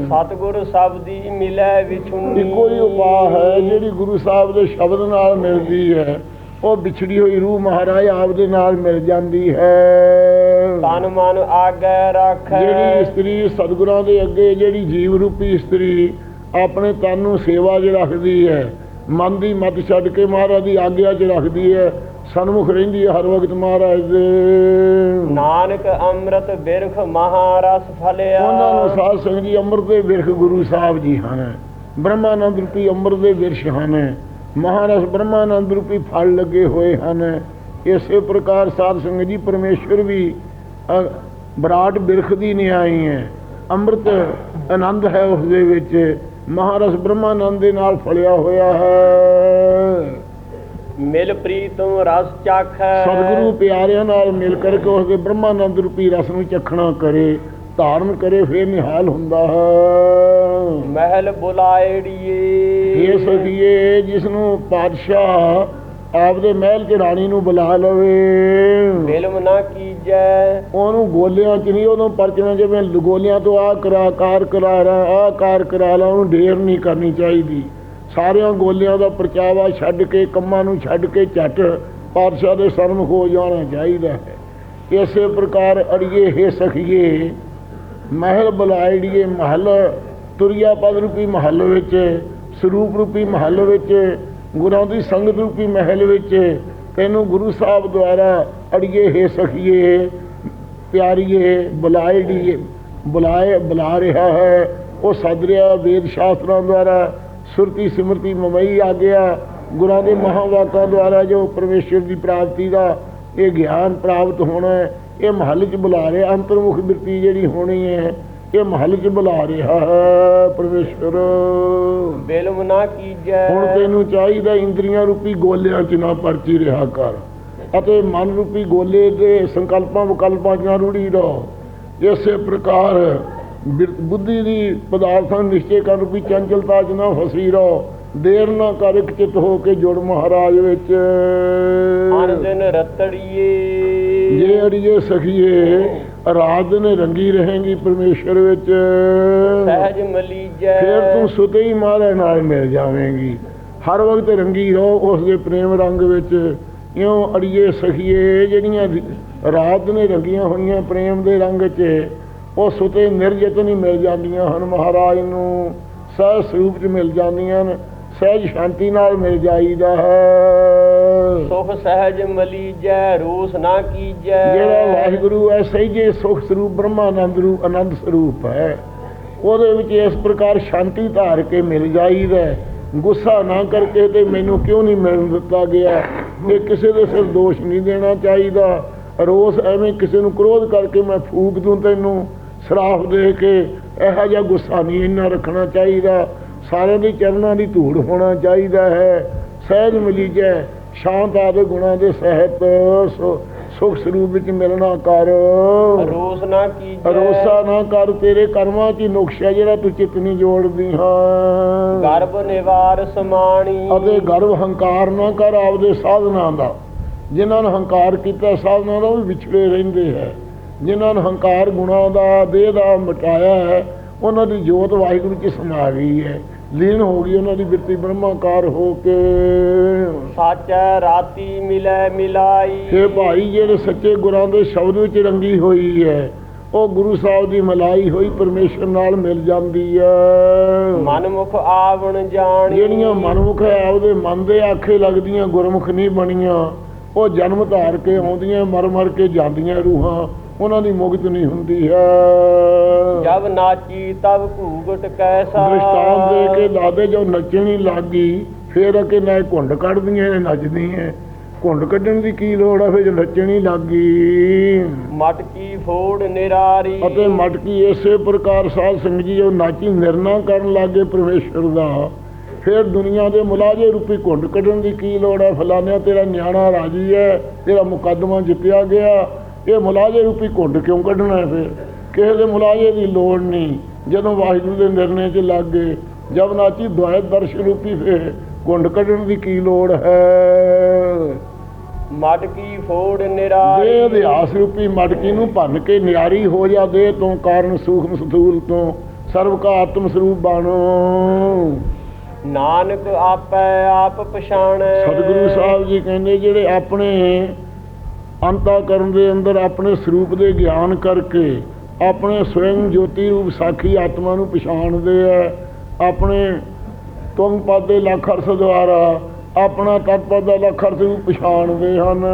[SPEAKER 2] ਸਤਿਗੁਰ ਸਬਦੀ ਮਿਲੈ ਵਿਛੁੰਨੀ।
[SPEAKER 1] ਇੱਕੋ ਹੀ ਉਪਾਅ ਹੈ ਜਿਹੜੀ ਗੁਰੂ ਸਾਹਿਬ ਦੇ ਸ਼ਬਦ ਨਾਲ ਮਿਲਦੀ ਹੈ। ਉਹ ਵਿਛੜੀ ਹੋਈ ਰੂਹ ਮਹਾਰਾਜ ਆਪ ਦੇ ਨਾਲ ਮਿਲ ਜਾਂਦੀ ਹੈ।
[SPEAKER 2] ਤਨ ਮਨ ਆਗੈ ਰੱਖੈ।
[SPEAKER 1] ਜਿਹੜੀ ਇਸਤਰੀ ਸਤਿਗੁਰਾਂ ਦੇ ਅੱਗੇ ਜਿਹੜੀ ਜੀਵ ਰੂਪੀ ਇਸਤਰੀ ਆਪਣੇ ਤਨ ਨੂੰ ਸੇਵਾ 'ਚ ਰੱਖਦੀ ਹੈ ਮਨ ਦੀ ਮਤ ਛੱਡ ਕੇ ਮਹਾਰਾਜ ਦੀ ਆਗਿਆ 'ਚ ਰੱਖਦੀ ਹੈ ਸਨਮੁਖ ਰਹਿੰਦੀ ਹੈ ਹਰ ਵਕਤ ਮਹਾਰਾਜ ਦੇ।
[SPEAKER 2] ਨਾਨਕ ਅੰਮ੍ਰਿਤ ਬਿਰਖ ਮਹਾਰਸ ਫਲਿਆ।
[SPEAKER 1] ਉਹਨਾਂ ਨੂੰ ਸਾਧ ਸੰਗਤ ਜੀ ਅੰਮ੍ਰਿਤ ਦੇ ਵਿਰਖ ਗੁਰੂ ਸਾਹਿਬ ਜੀ ਹਨ ਬ੍ਰਹਮਾਨੰਦ ਰੂਪੀ ਅੰਮ੍ਰਿਤ ਦੇ ਵਿਰਸ਼ ਹਨ। ਮਹਾਰਸ ਬ੍ਰਹਮਾਨੰਦ ਰੂਪੀ ਫਲ ਲੱਗੇ ਹੋਏ ਹਨ। ਇਸੇ ਪ੍ਰਕਾਰ ਸਾਧ ਸੰਗਤ ਜੀ ਪਰਮੇਸ਼ਵਰ ਵੀ ਅ, ਵਿਰਾਟ ਬਿਰਖ ਦੀ ਨਿਆਈ ਹੈ। ਅੰਮ੍ਰਿਤ ਆਨੰਦ ਹੈ ਉਸ ਦੇ ਵਿੱਚ। ਮਹਾਰਸ ਬ੍ਰਹਮਾਨੰਦ ਦੇ ਨਾਲ ਫਲਿਆ ਹੋਇਆ ਹੈ।
[SPEAKER 2] ਮਿਲ ਪ੍ਰੀਤਮ ਰਸ ਚਾਖੈ।
[SPEAKER 1] ਸਤਿਗੁਰੂ ਪਿਆਰਿਆਂ ਨਾਲ ਮਿਲ ਕਰਕੇ ਉਸ ਦੇ ਬ੍ਰਹਮਾਨੰਦ ਰੂਪੀ ਰਸ ਨੂੰ ਚਖਣਾ ਕਰੇ ਧਾਰਨ ਕਰੇ ਫੇਰ ਨਿਹਾਲ ਹੁੰਦਾ ਹੈ।
[SPEAKER 2] ਮਹਿਲ ਬੁਲਾਏੜੀਏ
[SPEAKER 1] ਇਹ ਸਖੀਏ ਜਿਸ ਨੂੰ ਪਾਤਸ਼ਾਹ ਆਪਦੇ ਮਹਿਲ 'ਚ ਰਾਣੀ ਨੂੰ ਬੁਲਾ ਲਵੇ।
[SPEAKER 2] ਬਿਲਮ ਨਾ ਕੀਜੈ।
[SPEAKER 1] ਉਹਨੂੰ ਗੋਲਿਆਂ 'ਚ ਨਹੀਂ ਉਹਨੂੰ ਪਰਚਣਾ ਜਿਵੇਂ ਗੋਲਿਆਂ ਤੋਂ ਆ ਕਰਾ ਕਾਰ ਕਰਾ ਰਾ ਆ ਕਾਰ ਕਰਾ ਲਾ ਉਹਨੂੰ ਢੇਰ ਨਹੀਂ ਕਰਨੀ ਚਾਹੀਦੀ। ਸਾਰਿਆਂ ਗੋਲਿਆਂ ਦਾ ਪਰਚਾਵਾ ਛੱਡ ਕੇ ਕੰਮਾਂ ਨੂੰ ਛੱਡ ਕੇ ਝੱਟ ਪਾਤਸ਼ਾਹ ਦੇ ਸਨਮੁਖ ਹੋ ਜਾਣਾ ਚਾਹੀਦਾ ਹੈ। ਇਸੇ ਪ੍ਰਕਾਰ ਅੜੀਏ ਹੈ ਸਖੀਏ ਮਹਿਲ ਬੁਲਾਈੜੀਏ ਮਹਲ ਤੁਰਿਆ ਪਦ ਰੂਪੀ ਮਹਲ ਵਿੱਚ ਸਰੂਪ ਰੂਪੀ ਮਹੱਲ ਵਿੱਚ, ਗੁਰਾਂ ਦੀ ਸੰਗਤ ਰੂਪੀ ਮਹਿਲ ਵਿੱਚ, ਤੈਨੂੰ ਗੁਰੂ ਸਾਹਿਬ ਦੁਆਰਾ ਅੜੀਏ ਹੈ ਸਖੀਏ, ਪਿਆਰੀਏ ਬੁਲਾਈੜੀਏ ਬੁਲਾਏ, ਬੁਲਾ ਰਿਹਾ ਹੈ। ਉਹ ਸੱਦ ਰਿਹਾ ਵੇਦ ਸ਼ਾਸਤਰਾਂ ਦੁਆਰਾ, ਸੁਰਤੀ, ਸਿਮਰਤੀ, ਮਮਈ ਆ ਗਿਆ। ਗੁਰਾਂ ਦੇ ਮਹਾਵਾਕਾਂ ਦੁਆਰਾ ਜੋ ਪਰਮੇਸ਼ਰ ਦੀ ਪ੍ਰਾਪਤੀ ਦਾ ਇਹ ਗਿਆਨ ਪ੍ਰਾਪਤ ਹੋਣਾ ਇਹ ਮਹੱਲ 'ਚ ਬੁਲਾ ਰਿਹਾ, ਅੰਤਰਮੁਖ ਬਿਰਤੀ ਜਿਹੜੀ ਹੋਣੀ ਹੈ ਇਹ ਮਹੱਲ 'ਚ ਬੁਲਾ ਰਿਹਾ ਹੈ ਪਰਮੇਸ਼ਰ
[SPEAKER 2] ਬਿਲਮ ਨਾ ਕੀਜੈ।
[SPEAKER 1] ਹੁਣ ਤੈਨੂੰ ਚਾਹੀਦਾ ਇੰਦਰੀਆਂ ਰੂਪੀ ਗੋਲਿਆਂ 'ਚ ਨਾ ਪਰਚੀ ਰਿਹਾ ਕਰ। ਅਤੇ ਮਨ ਰੂਪੀ ਗੋਲੇ ਦੇ ਸੰਕਲਪਾਂ ਵਿਕਲਪਾਂ 'ਚ ਨਾ ਰੂੜੀ ਰਹੋ। ਇਸੇ ਪ੍ਰਕਾਰ ਬੁੱਧੀ ਦੀ ਪਦਾਰਥਾਂ ਨਿਸ਼ਚੈ ਕਰਨ ਰੂਪੀ ਚੰਚਲਤਾ 'ਚ ਨਾ ਫਸੀ ਰਹੋ। ਦੇਰ ਨਾ ਕਰ ਇੱਕ ਚਿਤ ਹੋ ਕੇ ਜੁੜ ਮਹਾਰਾਜ ਵਿੱਚ।
[SPEAKER 2] ਅਨ ਦਿਨ ਰਤੜੀਏ।
[SPEAKER 1] ਜੇ ਅੜੀਏ ਸਖੀਏ ਰਾਤ ਨੇ ਰੰਗੀ ਰਹੇਗੀ ਪਰਮੇਸ਼ਰ ਵਿੱਚ।
[SPEAKER 2] ਸਹਿਜ ਮਲੀਜੈ।
[SPEAKER 1] ਫਿਰ ਤੂੰ ਸੁਤੇ ਹੀ ਮਾਰੇ ਨਾਲ ਮਿਲ ਜਾਵੇਂਗੀ। ਹਰ ਵਕਤ ਰੰਗੀ ਰਹੋ ਉਸ ਦੇ ਪ੍ਰੇਮ ਰੰਗ ਵਿੱਚ। ਇਉਂ ਅੜੀਏ ਸਖੀਏ ਜਿਹੜੀਆਂ ਰਾਤ ਨੇ ਰੰਗੀਆਂ ਹੋਈਆਂ ਪ੍ਰੇਮ ਦੇ ਰੰਗ 'ਚ ਉਹ ਸੁਤੇ ਨਿਰਜਿਤ ਨਹੀਂ ਮਿਲ ਜਾਂਦੀਆਂ ਹਨ ਮਹਾਰਾਜ ਨੂੰ। ਸਹਿਜ ਸਰੂਪ 'ਚ ਮਿਲ ਜਾਂਦੀਆਂ ਨੇ ਸਹਿਜ ਸ਼ਾਂਤੀ ਨਾਲ ਮਿਲ ਜਾਈਦਾ ਹੈ।
[SPEAKER 2] ਸੁਖ ਸਹਿਜ ਮਲੀਜੈ, ਰੂਸ ਨਾ ਕੀਜੈ।
[SPEAKER 1] ਜਿਹੜਾ ਵਾਹਿਗੁਰੂ ਹੈ ਸਹਿਜੇ ਸੁਖ ਸਰੂਪ, ਬ੍ਰਹਮਾਨੰਦ ਰੂਪ ਆਨੰਦ ਸਰੂਪ ਹੈ, ਉਹਦੇ ਵਿੱਚ ਇਸ ਪ੍ਰਕਾਰ ਸ਼ਾਂਤੀ ਧਾਰ ਕੇ ਮਿਲ ਜਾਈਦਾ ਗੁੱਸਾ ਨਾ ਕਰਕੇ ਤੇ ਮੈਨੂੰ ਕਿਉਂ ਨਹੀਂ ਮਿਲਣ ਦਿੱਤਾ ਗਿਆ? ਇਹ ਕਿਸੇ ਦੇ ਸਿਰ ਦੋਸ਼ ਨਹੀਂ ਦੇਣਾ ਚਾਹੀਦਾ। ਰੋਸ ਐਵੇਂ ਕਿਸੇ ਨੂੰ ਕ੍ਰੋਧ ਕਰਕੇ ਮੈਂ ਫੂਕ ਦੂੰ ਤੈਨੂੰ। ਸਰਾਫ ਦੇ ਕੇ ਇਹੋ ਜਿਹਾ ਗੁੱਸਾ ਨਹੀਂ ਇੰਨਾ ਰੱਖਣਾ ਚਾਹੀਦਾ। ਸਾਰਿਆਂ ਦੇ ਚਰਨਾਂ ਦੀ ਧੂੜ ਹੋਣਾ ਚਾਹੀਦਾ ਹੈ। ਸਹਿਜ ਮਿਲੀਜੈ ਸ਼ਾਂਤ ਆਦੇ ਗੁਣਾਂ ਦੇ ਸਹਿਤ ਸੁਖ ਸਰੂਪ ਵਿੱਚ ਮਿਲਣਾ ਕਰ।
[SPEAKER 2] ਰੋਸ ਨਾ ਕੀਜੈ।
[SPEAKER 1] ਰੋਸਾ ਨਾ ਕਰ ਤੇਰੇ ਕਰਮਾਂ 'ਚ ਨੁਕਸ ਹੈ ਜਿਹੜਾ ਤੂੰ ਚਿੱਤ ਨਹੀਂ ਜੋੜਦੀ ਹਾਂ।
[SPEAKER 2] ਗਰਭ ਨਿਵਾਰ ਸਮਾਣੀ।
[SPEAKER 1] ਅਤੇ ਗਰਵ ਹੰਕਾਰ ਨਾ ਕਰ ਆਪਦੇ ਸਾਧਨਾਂ ਦਾ। ਜਿਨ੍ਹਾਂ ਨੇ ਹੰਕਾਰ ਕੀਤਾ ਸਾਧਨਾਂ ਦਾ ਉਹ ਵੀ ਵਿਛੜੇ ਰਹਿੰਦੇ ਹੈ। ਜਿਨ੍ਹਾਂ ਨੇ ਹੰਕਾਰ ਗੁਣਾਂ ਦਾ ਦੇਹ ਦਾ ਮਟਾਇਆ ਹੈ ਉਹਨਾਂ ਦੀ ਜੋਤ ਵਾਹਿਗੁਰੂ 'ਚ ਸਮਾ ਗਈ ਹੈ। ਲੀਨ ਹੋ ਗਈ ਉਹਨਾਂ ਦੀ ਬਿਰਤੀ ਬ੍ਰਹਮਾਕਾਰ ਹੋ ਕੇ।
[SPEAKER 2] ਸਾਚੈ ਰਾਤੀ ਮਿਲੈ ਮਿਲਾਈ।
[SPEAKER 1] ਇਹ ਭਾਈ ਜਿਹੜੇ ਸੱਚੇ ਗੁਰਾਂ ਦੇ ਸ਼ਬਦ ਵਿੱਚ ਰੰਗੀ ਹੋਈ ਹੈ ਉਹ ਗੁਰੂ ਸਾਹਿਬ ਦੀ ਮਲਾਈ ਹੋਈ ਪਰਮੇਸ਼ਰ ਨਾਲ ਮਿਲ ਜਾਂਦੀ ਹੈ।
[SPEAKER 2] ਮਨਮੁਖ ਆਵਣ ਜਾਣੀ।
[SPEAKER 1] ਜਿਹੜੀਆਂ ਮਨਮੁਖ ਆਪਦੇ ਮਨ ਦੇ ਆਖੇ ਲੱਗਦੀਆਂ ਗੁਰਮੁਖ ਨਹੀਂ ਬਣੀਆਂ। ਉਹ ਜਨਮ ਧਾਰ ਕੇ ਆਉਂਦੀਆਂ ਮਰ ਮਰ ਕੇ ਜਾਂਦੀਆਂ ਰੂਹਾਂ। ਉਹਨਾਂ ਦੀ ਮੁਕਤ ਨਹੀਂ ਹੁੰਦੀ ਹੈ।
[SPEAKER 2] ਜਬ ਨਾਚੀ ਤਬ ਘੂਗਟ ਕੈਸਾ।
[SPEAKER 1] ਦ੍ਰਿਸ਼ਟਾਂਤ ਦੇ ਕੇ ਦਾਦੇ ਜੋ ਨੱਚਣੀ ਲੱਗੀ ਫੇਰ ਅਕੇ ਨਾ ਘੁੰਡ ਕੱਢਦੀਆਂ ਨੇ ਨੱਚਦੀਆਂ। ਘੁੰਡ ਕੱਢਣ ਦੀ ਕੀ ਲੋੜ ਆ ਫੇਰ ਜੋ ਨੱਚਣੀ ਲੱਗੀ।
[SPEAKER 2] ਮਟਕੀ ਫੋੜ ਨਿਰਾਰੀ।
[SPEAKER 1] ਅਤੇ ਮਟਕੀ ਇਸੇ ਪ੍ਰਕਾਰ ਸਾਧ ਸੰਗਤ ਜੀ ਜੋ ਨਾਚੀ ਨਿਰਣਾ ਕਰਨ ਲੱਗੇ ਪਰਮੇਸ਼ਰ ਦਾ। ਫਿਰ ਦੁਨੀਆ ਦੇ ਮੁਲਾਜੇ ਰੂਪੀ ਘੁੰਡ ਕੱਢਣ ਦੀ ਕੀ ਲੋੜ ਹੈ ਫਲਾਨਿਆ ਤੇਰਾ ਨਿਆਣਾ ਰਾਜੀ ਹੈ ਤੇਰਾ ਮੁਕੱਦਮਾ ਜਿੱਤਿਆ ਗਿਆ। ਇਹ ਮੁਲਾਜੇ ਰੂਪੀ ਘੁੰਡ ਕਿਉਂ ਕੱਢਣਾ ਹੈ ਫਿਰ? ਕਿਸੇ ਦੇ ਮੁਲਾਜੇ ਦੀ ਲੋੜ ਨਹੀਂ। ਜਦੋਂ ਵਾਹਿਗੁਰੂ ਦੇ ਨਿਰਣੇ 'ਚ ਲੱਗ ਗਏ ਜਦ ਨਾਚੀ ਦੁਆਇ ਦਰਸ਼ ਰੂਪੀ ਫਿਰ ਘੁੰਡ ਕੱਢਣ ਦੀ ਕੀ ਲੋੜ ਹੈ?
[SPEAKER 2] ਮਟਕੀ ਫੋੜ
[SPEAKER 1] ਦੇ
[SPEAKER 2] ਨਿਰਾਰੀ
[SPEAKER 1] ਅਧਿਆਸ ਰੂਪੀ ਮਟਕੀ ਨੂੰ ਭੰਨ ਕੇ ਨਿਆਰੀ ਹੋ ਜਾ ਦੇ ਤੋਂ ਕਾਰਨ ਸੂਖਮ ਸਥੂਲ ਤੋਂ ਸਰਵ ਕਾ ਆਤਮ ਸਰੂਪ ਬਾਣੋ।
[SPEAKER 2] ਨਾਨਕ ਆਪੈ ਆਪ ਪਛਾਣੈ।
[SPEAKER 1] ਸਤਿਗੁਰੂ ਸਾਹਿਬ ਜੀ ਕਹਿੰਦੇ ਜਿਹੜੇ ਆਪਣੇ ਅੰਤਾ ਕਰਨ ਦੇ ਅੰਦਰ ਆਪਣੇ ਸਰੂਪ ਦੇ ਗਿਆਨ ਕਰਕੇ ਆਪਣੇ ਸਵੈੰ ਜੋਤੀ ਰੂਪ ਸਾਖੀ ਆਤਮਾ ਨੂੰ ਪਛਾਣਦੇ ਆ ਆਪਣੇ ਤੁੰਗ ਪਦ ਦੇ ਲੱਖ ਅਰਥ ਦੁਆਰਾ ਆਪਣਾ ਤਤ ਪਦ ਦਾ ਲੱਖ ਅਰਥ ਨੂੰ ਪਛਾਣਦੇ ਹਨ।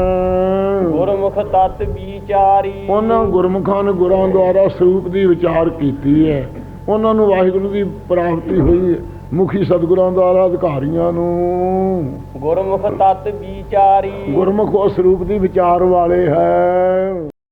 [SPEAKER 2] ਗੁਰਮੁਖ ਤਤ ਵਿਚਾਰੀ।
[SPEAKER 1] ਉਹਨਾਂ ਗੁਰਮੁਖਾਂ ਨੇ ਗੁਰਾਂ ਦੁਆਰਾ ਸਰੂਪ ਦੀ ਵਿਚਾਰ ਕੀਤੀ ਹੈ। ਉਹਨਾਂ ਨੂੰ ਵਾਹਿਗੁਰੂ ਦੀ ਪ੍ਰਾਪਤੀ ਹੋਈ ਹੈ। ਮੁਖੀ ਸਤਿਗੁਰਾਂ ਦਾ ਅਧਿਕਾਰੀਆਂ ਨੂੰ।
[SPEAKER 2] ਗੁਰਮੁਖ ਤਤ ਵਿਚਾਰੀ।
[SPEAKER 1] ਗੁਰਮੁਖ ਉਸ ਰੂਪ ਦੀ ਵਿਚਾਰ ਵਾਲੇ ਹੈ।